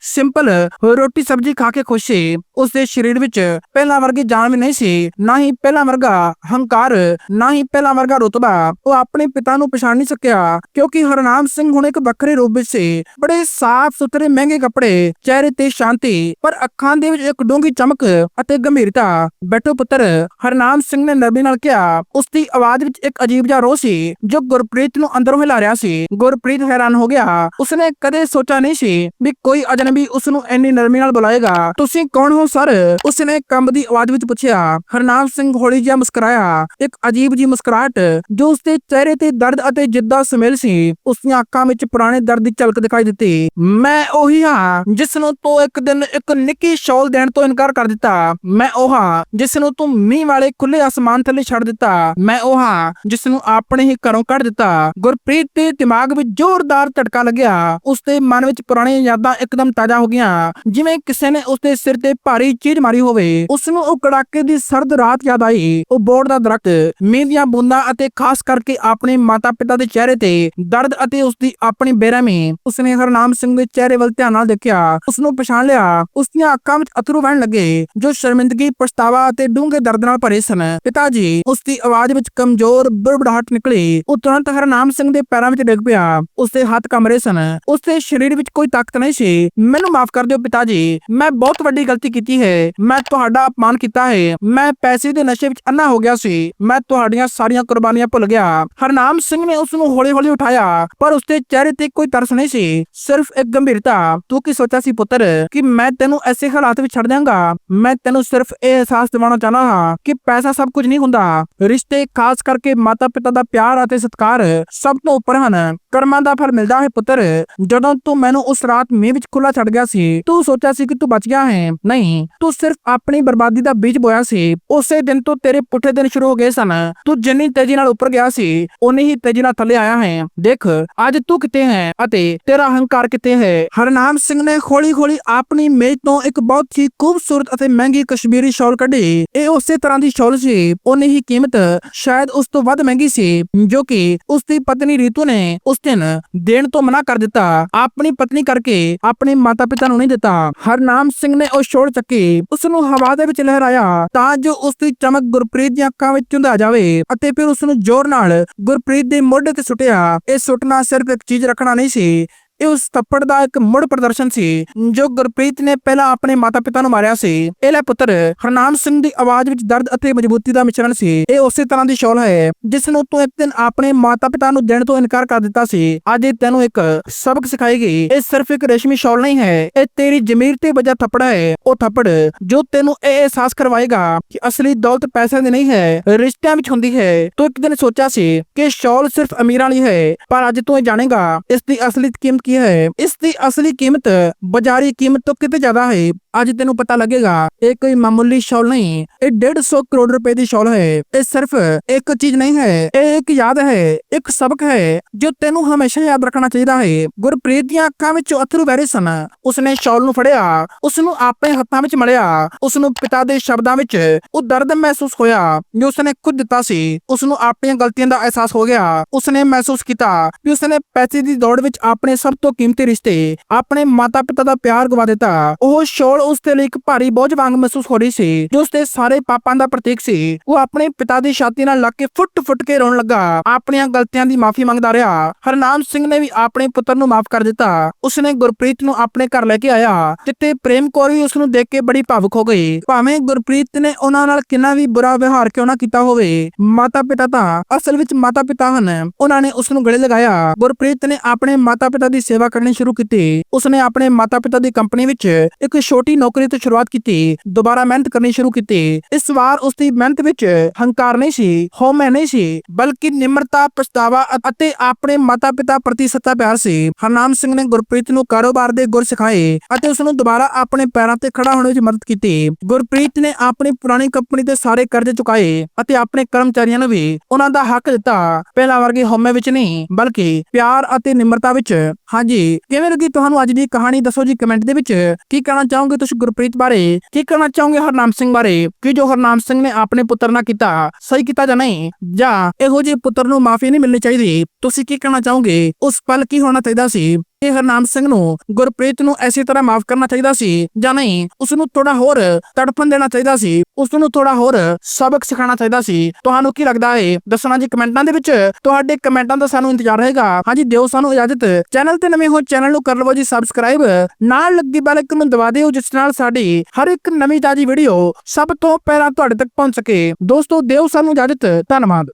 ਸਿੰਪਲ ਰੋਟੀ ਸਬਜ਼ੀ ਖਾ ਕੇ ਖੁਸ਼ ਸੀ। ਉਸਦੇ ਸਰੀਰ ਵਿੱਚ ਪਹਿਲਾਂ ਵਰਗੀ ਜਾਨ ਵੀ ਨਹੀਂ ਸੀ, ਨਾ ਹੀ ਪਹਿਲਾਂ ਵਰਗਾ ਹੰਕਾਰ, ਨਾ ਹੀ ਪਹਿਲਾਂ ਵਰਗਾ ਰੁਤਬਾ। ਉਹ ਆਪਣੇ ਪਿਤਾ ਨੂੰ ਪਛਾਣ ਨਹੀਂ ਸਕਿਆ, ਕਿਉਂਕਿ ਹਰਨਾਮ ਸਿੰਘ ਹੁਣ ਇੱਕ ਵੱਖਰੇ ਰੂਪ ਵਿੱਚ ਸੀ। ਬੜੇ ਸਾਫ਼ ਸੁਥਰੇ ਮਹਿੰਗੇ ਕੱਪੜੇ ਚਿਹਰੇ ਤੇ ਸ਼ਾਂਤੀ, ਪਰ ਅੱਖਾਂ ਦੇ ਵਿੱਚ ਇੱਕ ਡੂੰਘੀ ਚਮਕ ਅਤੇ ਗੰਭੀਰਤਾ। ਬੈਠੋ ਪੁੱਤਰ, ਹਰਨਾਮ ਸਿੰਘ ਨੇ ਨਰਮੀ ਨਾਲ ਕਿਹਾ ਉਸ ਦੀ ਆਵਾਜ਼ ਵਿੱਚ ਇੱਕ ਅਜੀਬ ਜਿਹਾ ਰੋਹ ਸੀ, ਜੋ ਗੁਰਪ੍ਰੀਤ ਨੂੰ ਅੰਦਰੋਂ ਹਿਲਾ ਰਿਹਾ ਸੀ। ਗੁਰਪ੍ਰੀਤ ਹੈਰਾਨ ਹੋ ਗਿਆ, ਉਸਨੇ ਕਦੇ ਸੋਚਿਆ ਨਹੀਂ ਸੀ ਵੀ ਕੋਈ ਅਜਨਬੀ ਉਸ ਨੂੰ ਇੰਨੀ ਨਰਮੀ ਨਾਲ ਬੁਲਾਏਗਾ। ਤੁਸੀਂ ਕੌਣ ਹੋ, ਸਰ? ਉਸਨੇ ਕੰਬਦੀ ਆਵਾਜ਼ ਵਿੱਚ ਪੁੱਛਿਆ। ਹਰਨਾਮ ਸਿੰਘ ਹੌਲੀ ਜਿਹਾ ਮੁਸਕਰਾਇਆ। ਇੱਕ ਅਜੀਬ ਜੀ ਮੁਸਕਰਾਹਟ, ਜੋ ਉਸਦੇ ਚਿਹਰੇ ਤੇ ਦਰਦ ਅਤੇ ਜਿੱਦਾਂ ਸਮੇਲ ਸੀ ਉਸ ਦੀਆਂ ਅੱਖਾਂ ਵਿੱਚ ਪੁਰਾਣੇ ਦਰਦ ਦੀ ਝਲਕ ਦਿਖਾਈ ਦਿੱਤੀ। ਮੈਂ ਉਹੀ ਹਾਂ ਜਿਸ ਨੂੰ ਤੂੰ ਇੱਕ ਦਿਨ ਇੱਕ ਨਿੱਕੀ ਸ਼ੌਲ ਦੇਣ ਤੋਂ ਇਨਕਾਰ ਕਰ ਦਿੱਤਾ, ਮੈਂ ਉਹ ਹਾਂ, ਜਿਸ ਨੂੰ ਤੂੰ ਮੀਂਹ ਵਾਲੇ ਖੁੱਲੇ ਅਸਮਾਨ ਥੱਲੇ ਛੱਡ ਦਿੱਤਾ, ਮੈਂ ਉਹ ਹਾਂ, ਜਿਸ ਨੂੰ ਆਪਣੇ ਹੀ ਘਰੋਂ ਕੱਢ ਦਿੱਤਾ। ਗੁਰਪ੍ਰੀਤ ਦੇ ਦਿਮਾਗ ਵਿੱਚ ਜ਼ੋਰਦਾਰ ਝਟਕਾ ਲੱਗਿਆ, ਉਸਦੇ ਮਨ ਵਿੱਚ ਪੁਰਾਣੀਆਂ ਯਾਦਾਂ ਇੱਕਦਮ ਤਾਜ਼ਾ ਹੋ ਗਈਆਂ। ਜਿਵੇਂ ਕਿਸੇ ਨੇ ਉਸਦੇ ਸਿਰ ਤੇ ਭਾਰੀ ਚੀਜ਼ ਮਾਰੀ ਹੋਵੇ, ਉਸ ਨੂੰ ਉਹ ਕੜਾਕੇ ਦੀ ਸਰਦ ਰਾਤ ਯਾਦ ਆਈ। ਉਹ ਬੋਰਡ ਦਾ ਦਰਖਤ, ਮੀਂਹ ਦੀਆਂ ਬੂੰਦਾਂ ਅਤੇ ਖਾਸ ਕਰਕੇ ਆਪਣੇ ਮਾਤਾ-ਪਿਤਾ ਦੇ ਚਿਹਰੇ ਤੇ ਦਰਦ ਅਤੇ ਉਸਦੀ ਆਪਣੀ ਬੇਰਹਿਮੀ, ਉਸਨੇ ਹਰਨਾਮ ਸਿੰਘ ਦੇ ਚਿਹਰੇ ਵੱਲ ਧਿਆਨ ਨਾਲ ਦੇਖਿਆ ਉਸ ਨੂੰ ਪਛਾਣ ਲਿਆ। ਉਸ ਦੀਆਂ ਅੱਖਾਂ ਵਿੱਚ ਅਥਰੂ ਵਹਿਣ ਲੱਗੇ, ਜੋ ਸ਼ਰਮਿੰਦਗੀ, ਪਛਤਾਵਾ ਅਤੇ ਡੂੰਘੇ ਦਰਦ ਨਾਲ ਭਰੇ ਸਨ। ਪਿਤਾ ਜੀ ਉਸ ਦੀ ਆਵਾਜ਼ ਵਿੱਚ ਕਮਜ਼ੋਰ, ਬੁੜਬੜਾਹਟ ਨਿਕਲੀ। ਉਹ ਤੁਰੰਤ ਹਰਨਾਮ ਸਿੰਘ ਦੇ ਪੈਰਾਂ ਵਿੱਚ ਡਿੱਗ ਪਿਆ। ਉਸਦੇ ਹੱਥ ਕੰਮਰੇ ਸਨ। ਉਸਦੇ ਸਰੀਰ ਵਿੱਚ ਕੋਈ ਤਾਕਤ ਨਹੀਂ ਸੀ। ਮੈਨੂੰ ਮਾਫ ਕਰ ਦਿਓ ਪਿਤਾ ਜੀ ਮੈਂ ਬਹੁਤ ਵੱਡੀ ਗਲਤੀ ਕੀਤੀ ਹੈ। ਮੈਂ ਤੁਹਾਡਾ ਅਪਮਾਨ ਕੀਤਾ ਹੈ। ਮੈਂ ਪੈਸੇ ਦੇ ਨਸ਼ੇ ਵਿੱਚ ਅੰਨਾ ਹੋ ਗਿਆ ਸੀ। ਮੈਂ ਤੁਹਾਡੀਆਂ ਸਾਰੀਆਂ ਕੁਰਬਾਨੀਆਂ ਭੁੱਲ ਗਿਆ। ਹਰਨਾਮ ਸਿੰਘ ਨੇ ਉਸ ਨੂੰ ਹੌਲੀ-ਹੌਲੀ ਉਠਾਇਆ, ਪਰ ਉਸਦੇ ਚਿਹਰੇ ਤੇ ਕੋਈ ਤਰਸ ਨਹੀਂ ਸੀ। ਸਿਰਫ ਇੱਕ ਗੰਭੀਰਤਾ, ਤੂੰ ਕੀ ਸੋਚਿਆ ਸੀ ਪੁੱਤਰ? ਕਿ ਮੈਂ ਤੈਨੂੰ ਐਸੇ ਹਾਲਾਤ ਵਿੱਚ ਛੱਡ ਦਿਆਂਗਾ। ਮੈਂ ਤੈਨੂੰ ਸਿਰਫ ਇਹ ਅਹਿਸਾਸ ਦਿਵਾਉਣਾ ਚਾਹਨਾ ਹਾਂ ਕਿ ਪੈਸਾ ਸਭ ਕੁਝ ਨਹੀਂ ਹੁੰਦਾ। ਰਿਸ਼ਤੇ ਖਾਸ ਕਰਕੇ ਮਾਤਾ-ਪਿਤਾ ਦਾ ਪਿਆਰ ਅਤੇ ਸਤਿਕਾਰ ਸਭ ਤੋਂ ਉੱਪਰ ਹਨ। ਕਰਮਾਂ ਦਾ ਫਲ ਮਿਲਦਾ ਹੈ ਪੁੱਤਰ। ਜਦੋਂ ਤੂੰ ਮੈਨੂੰ ਉਸ ਰਾਤ ਮੀਂਹ ਵਿੱਚ ਖੁੱਲਾ ਛੱਡ ਗਿਆ ਸੀ, ਤੂੰ ਸੋਚਿਆ ਸੀ ਕਿ ਤੂੰ ਬਚ ਗਿਆ ਹੈ। ਨਹੀਂ, ਤੂੰ ਸਿਰਫ ਆਪਣੀ ਬਰਬਾਦੀ ਦਾ ਬੀਜ ਬੋਇਆ ਸੀ। ਉਸੇ ਦਿਨ ਤੋਂ ਤੇਰੇ ਪੁੱਠੇ ਦਿਨ ਸ਼ੁਰੂ ਹੋ ਗਏ ਸਨ। ਤੂੰ ਜਿੰਨੀ ਤੇਜ਼ੀ ਨਾਲ ਉੱਪਰ ਗਿਆ ਸੀ ਉਨੀ ਹੀ ਤੇਜ਼ੀ ਨਾਲ ਥੱਲੇ ਆਇਆ ਹੈ। ਦੇਖ, ਅੱਜ ਤੂੰ ਕਿਤੇ ਹੈ ਅਤੇ ਤੇਰਾ ਹੰਕਾਰ ਕਿਤੇ ਹੈ? ਹਰਨਾਮ ਸਿੰਘ ਨੇ ਹੌਲੀ-ਹੌਲੀ ਆਪਣੀ ਮੇਜ਼ ਤੋਂ ਇੱਕ ਬਹੁਤ ਹੀ ਖੂਬਸੂਰਤ ਅਤੇ ਮਹਿੰਗੀ ਕਸ਼ਮੀਰੀ ਸ਼ਾਲ ਕੱਢੀ। ਇਹ ਉਸੇ ਤਰ੍ਹਾਂ ਦੀ ਸ਼ਾਲ ਸੀ ਉਨੀ ਹੀ ਕੀਮਤ, ਸ਼ਾਇਦ ਉਸ ਤੋਂ ਵੱਧ ਮਹਿੰਗੀ ਸੀ, ਜੋ ਕਿ ਉਸ ਦੀ ਪਤਨੀ ਰੀਤੂ ਨੇ ਉਸ ਦਿਨ ਦੇਣ ਤੋਂ ਮਨਾ ਕਰ ਦਿੱਤਾ। ਆਪਣੀ ਪਤਨੀ ਕਰਕੇ ਆਪਣੇ ਮਾਤਾ-ਪਿਤਾ ਨੂੰ ਨਹੀਂ ਦਿੱਤਾ। ਹਰਨਾਮ ਸਿੰਘ ਨੇ ਉਹ ਛੋੜ ਚੱਕੀ। ਉਸ ਨੂੰ ਹਵਾ ਦੇ ਵਿੱਚ ਲਹਿਰਾਇਆ ਤਾਂ ਜੋ ਉਸ ਦੀ ਚਮਕ ਗੁਰਪ੍ਰੀਤ ਦੀਆਂ ਅੱਖਾਂ ਵਿੱਚ ਚੁੰਦਾ ਜਾਵੇ ਅਤੇ ਫਿਰ ਉਸ ਨੂੰ ਜ਼ੋਰ ਨਾਲ ਗੁਰਪ੍ਰੀਤ ਦੇ ਮੋਢੇ ਤੇ ਸੁੱਟਿਆ। ਇਹ ਸੁੱਟਣਾ ਸਿਰਫ ਇੱਕ ਚੀਜ਼ ਰੱਖਣਾ ਨਹੀਂ ਸੀ ਇਹ ਉਸ ਥੱਪੜ ਦਾ ਇੱਕ ਮੁੜ ਪ੍ਰਦਰਸ਼ਨ ਸੀ ਜੋ ਗੁਰਪ੍ਰੀਤ ਨੇ ਪਹਿਲਾਂ ਆਪਣੇ ਮਾਤਾ-ਪਿਤਾ ਨੂੰ ਮਾਰਿਆ ਸੀ ਇਹ ਲੈ ਪੁੱਤਰ ਹਰਨਾਮ ਸਿੰਘ ਦੀ ਆਵਾਜ਼ ਵਿੱਚ ਦਰਦ ਅਤੇ ਮਜ਼ਬੂਤੀ ਦਾ ਮਿਸ਼ਰਣ ਸੀ ਇਹ ਉਸੇ ਤਰ੍ਹਾਂ ਦੀ ਸ਼ਾਲ ਹੈ ਜਿਸ ਨੂੰ ਤੂੰ ਇੱਕ ਦਿਨ ਆਪਣੇ ਮਾਤਾ-ਪਿਤਾ ਨੂੰ ਦੇਣ ਤੋਂ ਇਨਕਾਰ ਕਰ ਦਿੱਤਾ ਸੀ ਅੱਜ ਇਹ ਤੈਨੂੰ ਇੱਕ ਸਬਕ ਸਿਖਾਏਗੀ ਇਹ ਸਿਰਫ ਇੱਕ ਰੇਸ਼ਮੀ ਸ਼ਾਲ ਨਹੀਂ ਹੈ ਇਹ ਤੇਰੀ ਜ਼ਮੀਰ ਤੇ ਵਜਾ ਥੱਪੜ ਹੈ ਉਹ ਥੱਪੜ ਜੋ ਤੈਨੂੰ ਇਹ ਅਹਿਸਾਸ ਕਰਵਾਏਗਾ ਕਿ ਅਸਲੀ ਦੌਲਤ ਪੈਸਿਆਂ ਦੀ ਨਹੀਂ ਹੈ ਰਿਸ਼ਤਿਆਂ ਵਿੱਚ ਹੁੰਦੀ ਹੈ ਤੂੰ ਇੱਕ ਦਿਨ ਸੋਚਿਆ ਸੀ ਕਿ ਸ਼ਾਲ ਸਿਰਫ ਅਮੀਰਾਂ ਲਈ ਹੈ ਪਰ ਅੱਜ ਤੂੰ ਇਹ ਜਾਣੇਗਾ ਇਸ ਦੀ ਅਸਲੀ ਕੀਮਤ ਕੀ ਹੈ? ਇਸ ਦੀ ਅਸਲੀ ਕੀਮਤ ਬਾਜ਼ਾਰੀ ਕੀਮਤ ਤੋਂ ਕਿਤੇ ਜ਼ਿਆਦਾ ਹੈ? ਅੱਜ ਤੈਨੂੰ ਪਤਾ ਲੱਗੇਗਾ, ਇਹ ਕੋਈ ਮਾਮੂਲੀ ਸ਼ਾਲ ਨਹੀਂ, ਇਹ 150 ਕਰੋੜ ਰੁਪਏ ਦੀ ਸ਼ਾਲ ਹੈ। ਇਹ ਸਿਰਫ ਇੱਕ ਚੀਜ਼ ਨਹੀਂ ਹੈ, ਇਹ ਇੱਕ ਯਾਦ ਹੈ, ਇੱਕ ਸਬਕ ਹੈ, ਜੋ ਤੈਨੂੰ ਹਮੇਸ਼ਾ ਯਾਦ ਰੱਖਣਾ ਚਾਹੀਦਾ ਹੈ। ਗੁਰਪ੍ਰੀਤ ਦੀਆਂ ਅੱਖਾਂ ਵਿੱਚ ਅਥਰੂ ਵਹਿ ਰਹੇ ਸਨ। ਉਸਨੇ ਸ਼ਾਲ ਨੂੰ ਫੜਿਆ ਉਸ ਨੂੰ ਆਪਣੇ ਹੱਥਾਂ ਵਿੱਚ ਮਲਿਆ ਉਸ ਨੂੰ ਪਿਤਾ ਦੇ ਸ਼ਬਦਾਂ ਵਿੱਚ ਉਹ ਦਰਦ ਮਹਿਸੂਸ ਹੋਇਆ, ਜੋ ਉਸਨੇ ਖੁਦ ਦਿੱਤਾ ਸੀ। ਉਸ ਨੂੰ ਆਪਣੀਆਂ ਗਲਤੀਆਂ ਦਾ ਅਹਿਸਾਸ ਹੋ ਗਿਆ। ਉਸਨੇ ਮਹਿਸੂਸ ਕੀਤਾ ਕਿ ਉਸਨੇ ਪੈਸੇ ਦੀ ਦੌੜ ਵਿੱਚ ਆਪਣੇ ਸਭ ਤੋਂ ਕੀਮਤੀ ਰਿਸ਼ਤੇ, ਆਪਣੇ ਮਾਤਾ-ਪਿਤਾ ਦਾ ਪਿਆਰ ਗਵਾ ਦਿੱਤਾ। ਉਹ ਸ਼ਾਲ ਉਸ ਦੇ ਲਈ ਇੱਕ ਭਾਰੀ ਬੋਝ ਵਾਂਗ ਮਹਿਸੂਸ ਹੋ ਰਹੀ ਸੀ, ਜੋ ਉਸਦੇ ਸਾਰੇ ਪਾਪਾਂ ਦਾ ਪ੍ਰਤੀਕ ਸੀ। ਉਹ ਆਪਣੇ ਪਿਤਾ ਦੀ ਛਾਤੀ ਨਾਲ ਲੱਗ ਕੇ ਫੁੱਟ-ਫੁੱਟ ਕੇ ਰੋਣ ਲੱਗਾ। ਆਪਣੀਆਂ ਗਲਤੀਆਂ ਦੀ ਮਾਫੀ ਮੰਗਦਾ ਰਿਹਾ। ਹਰਨਾਮ ਸਿੰਘ ਨੇ ਵੀ ਆਪਣੇ ਪੁੱਤਰ ਨੂੰ ਮਾਫ ਕਰ ਦਿੱਤਾ। ਉਸਨੇ ਗੁਰਪ੍ਰੀਤ ਨੂੰ ਆਪਣੇ ਘਰ ਲੈ ਕੇ ਆਇਆ ਜਿੱਤੇ ਪ੍ਰੇਮ ਕੌਰ ਵੀ ਉਸ ਨੂੰ ਦੇਖ ਕੇ ਬੜੀ ਭਾਵੁਕ ਹੋ ਗਈ। ਭਾਵੇਂ ਗੁਰਪ੍ਰੀਤ ਨੇ ਉਹਨਾਂ ਨਾਲ ਕਿੰਨਾ ਵੀ ਬੁਰਾ ਵਿਵਹਾਰ ਕਿਉਂ ਨਾ ਕੀਤਾ ਹੋਵੇ, ਮਾਤਾ-ਪਿਤਾ ਤਾਂ ਅਸਲ ਵਿੱਚ ਮਾਤਾ-ਪਿਤਾ ਹਨ। ਉਹਨਾਂ ਨੇ ਉਸ ਨੂੰ ਗਲੇ ਲਗਾਇਆ। ਗੁਰਪ੍ਰੀਤ ਨੇ ਆਪਣੇ ਮਾਤਾ-ਪਿਤਾ ਦੀ ਸੇਵਾ ਕਰਨੀ ਸ਼ੁਰੂ ਕੀਤੀ। ਉਸਨੇ ਆਪਣੇ ਮਾਤਾ-ਪਿਤਾ ਦੀ ਕੰਪਨੀ ਵਿੱਚ ਇੱਕ ਛੋਟੀ ਨੌਕਰੀ ਤੋਂ ਸ਼ੁਰੂਆਤ ਕੀਤੀ, ਦੁਬਾਰਾ ਮਿਹਨਤ ਕਰਨੀ ਸ਼ੁਰੂ ਕੀਤੀ। ਇਸ ਵਾਰ ਉਸ ਦੀ ਮਿਹਨਤ ਵਿੱਚ ਹੰਕਾਰ ਨਹੀਂ ਸੀ, ਹਉਮੈ ਨਹੀਂ ਸੀ, ਬਲਕਿ ਨਿਮਰਤਾ, ਪਛਤਾਵਾ ਅਤੇ ਆਪਣੇ ਮਾਤਾ-ਪਿਤਾ ਪ੍ਰਤੀ ਸੱਚਾ ਪਿਆਰ ਸੀ। ਹਰਨਾਮ ਸਿੰਘ ਨੇ ਗੁਰਪ੍ਰੀਤ ਨੂੰ ਕਾਰੋਬਾਰ ਦੇ ਗੁਰ ਸਿਖਾਏ ਅਤੇ ਉਸ ਨੂੰ ਦੁਬਾਰਾ ਆਪਣੇ ਪੈਰਾਂ ਤੇ ਖੜਾ ਹੋਣ ਵਿੱਚ ਮਦਦ ਕੀਤੀ। ਗੁਰਪ੍ਰੀਤ ਨੇ ਆਪਣੀ ਪੁਰਾਣੀ ਕੰਪਨੀ ਦੇ ਸਾਰੇ ਕਰਜ਼ੇ ਚੁਕਾਏ ਅਤੇ ਆਪਣੇ ਕਰਮਚਾਰੀਆਂ ਨੂੰ ਵੀ ਉਹਨਾਂ ਦਾ ਹੱਕ ਦਿੱਤਾ। ਪਹਿਲਾਂ ਵਰਗੇ ਹਉਮੈ ਵਿੱਚ ਨਹੀਂ, ਬਲਕਿ ਪਿਆਰ ਅਤੇ ਨਿਮਰਤਾ ਵਿੱਚ। ਹਾਂਜੀ, ਕਿਵੇਂ ਲੱਗੀ ਤੁਹਾਨੂੰ ਅੱਜ ਦੀ ਕਹਾਣੀ? ਦੱਸੋ ਜੀ ਕਮੈਂਟ ਦੇ ਵਿੱਚ। ਕੀ ਕਹਿਣਾ ਚਾਹੋਗੇ ਤੁਸੀਂ ਗੁਰਪ੍ਰੀਤ ਬਾਰੇ ਕੀ ਕਹਿਣਾ ਚਾਹੋਗੇ ਹਰਨਾਮ ਸਿੰਘ ਬਾਰੇ? ਕਿ ਜੋ ਹਰਨਾਮ ਸਿੰਘ ਨੇ ਆਪਣੇ ਪੁੱਤਰ ਨਾਲ ਕੀਤਾ, ਸਹੀ ਕੀਤਾ ਜਾਂ ਨਹੀਂ? ਜਾਂ ਇਹੋ ਜਿਹੇ ਪੁੱਤਰ ਨੂੰ ਮਾਫੀ ਨਹੀਂ ਮਿਲਣੀ ਚਾਹੀਦੀ? ਤੁਸੀਂ ਕੀ ਕਹਿਣਾ ਚਾਹੋਗੇ? ਉਸ ਪਲ ਕੀ ਹੋਣਾ ਚਾਹੀਦਾ ਸੀ? ਇਹ ਹਰਨਾਮ ਸਿੰਘ ਨੂੰ ਗੁਰਪ੍ਰੀਤ ਨੂੰ ਐਸੀ ਤਰ੍ਹਾਂ ਮਾਫ ਕਰਨਾ ਚਾਹੀਦਾ ਸੀ ਜਾਂ ਨਹੀਂ? ਉਸ ਨੂੰ ਥੋੜਾ ਹੋਰ ਤੜਫਣ ਦੇਣਾ ਚਾਹੀਦਾ ਸੀ। ਉਸ ਨੂੰ ਥੋੜਾ ਹੋਰ ਸਬਕ ਸਿਖਾਉਣਾ ਚਾਹੀਦਾ ਸੀ। ਤੁਹਾਨੂੰ ਕੀ ਲੱਗਦਾ ਹੈ ਦੱਸਣਾ ਜੀ ਕਮੈਂਟਾਂ ਦੇ ਵਿੱਚ। ਤੁਹਾਡੇ ਕਮੈਂਟਾਂ ਦਾ ਸਾਨੂੰ ਇੰਤਜ਼ਾਰ ਰਹੇਗਾ। ਹਾਂਜੀ, ਦਿਓ ਸਾਨੂੰ ਇਜਾਜ਼ਤ। ਚੈਨਲ ਤੇ ਨਵੇਂ ਹੋ ਚੈਨਲ ਨੂੰ ਕਰ ਲਵੋ ਜੀ ਸਬਸਕ੍ਰਾਈਬ। ਨਾਲ ਲੱਗੀ ਬੈਲ ਆਈਕਨ ਨੂੰ ਦਬਾ ਦਿਓ, ਜਿਸ ਨਾਲ ਸਾਡੀ ਹਰ ਇੱਕ ਨਵੀਂ ਤਾਜੀ ਵੀਡੀਓ ਸਭ ਤੋਂ ਪਹਿਲਾਂ ਤੁਹਾਡੇ ਤੱਕ ਪਹੁੰਚ ਸਕੇ। ਦੋਸਤੋ, ਦਿਓ ਸਾਨੂੰ ਇਜਾਜ਼ਤ। ਧੰਨਵਾਦ।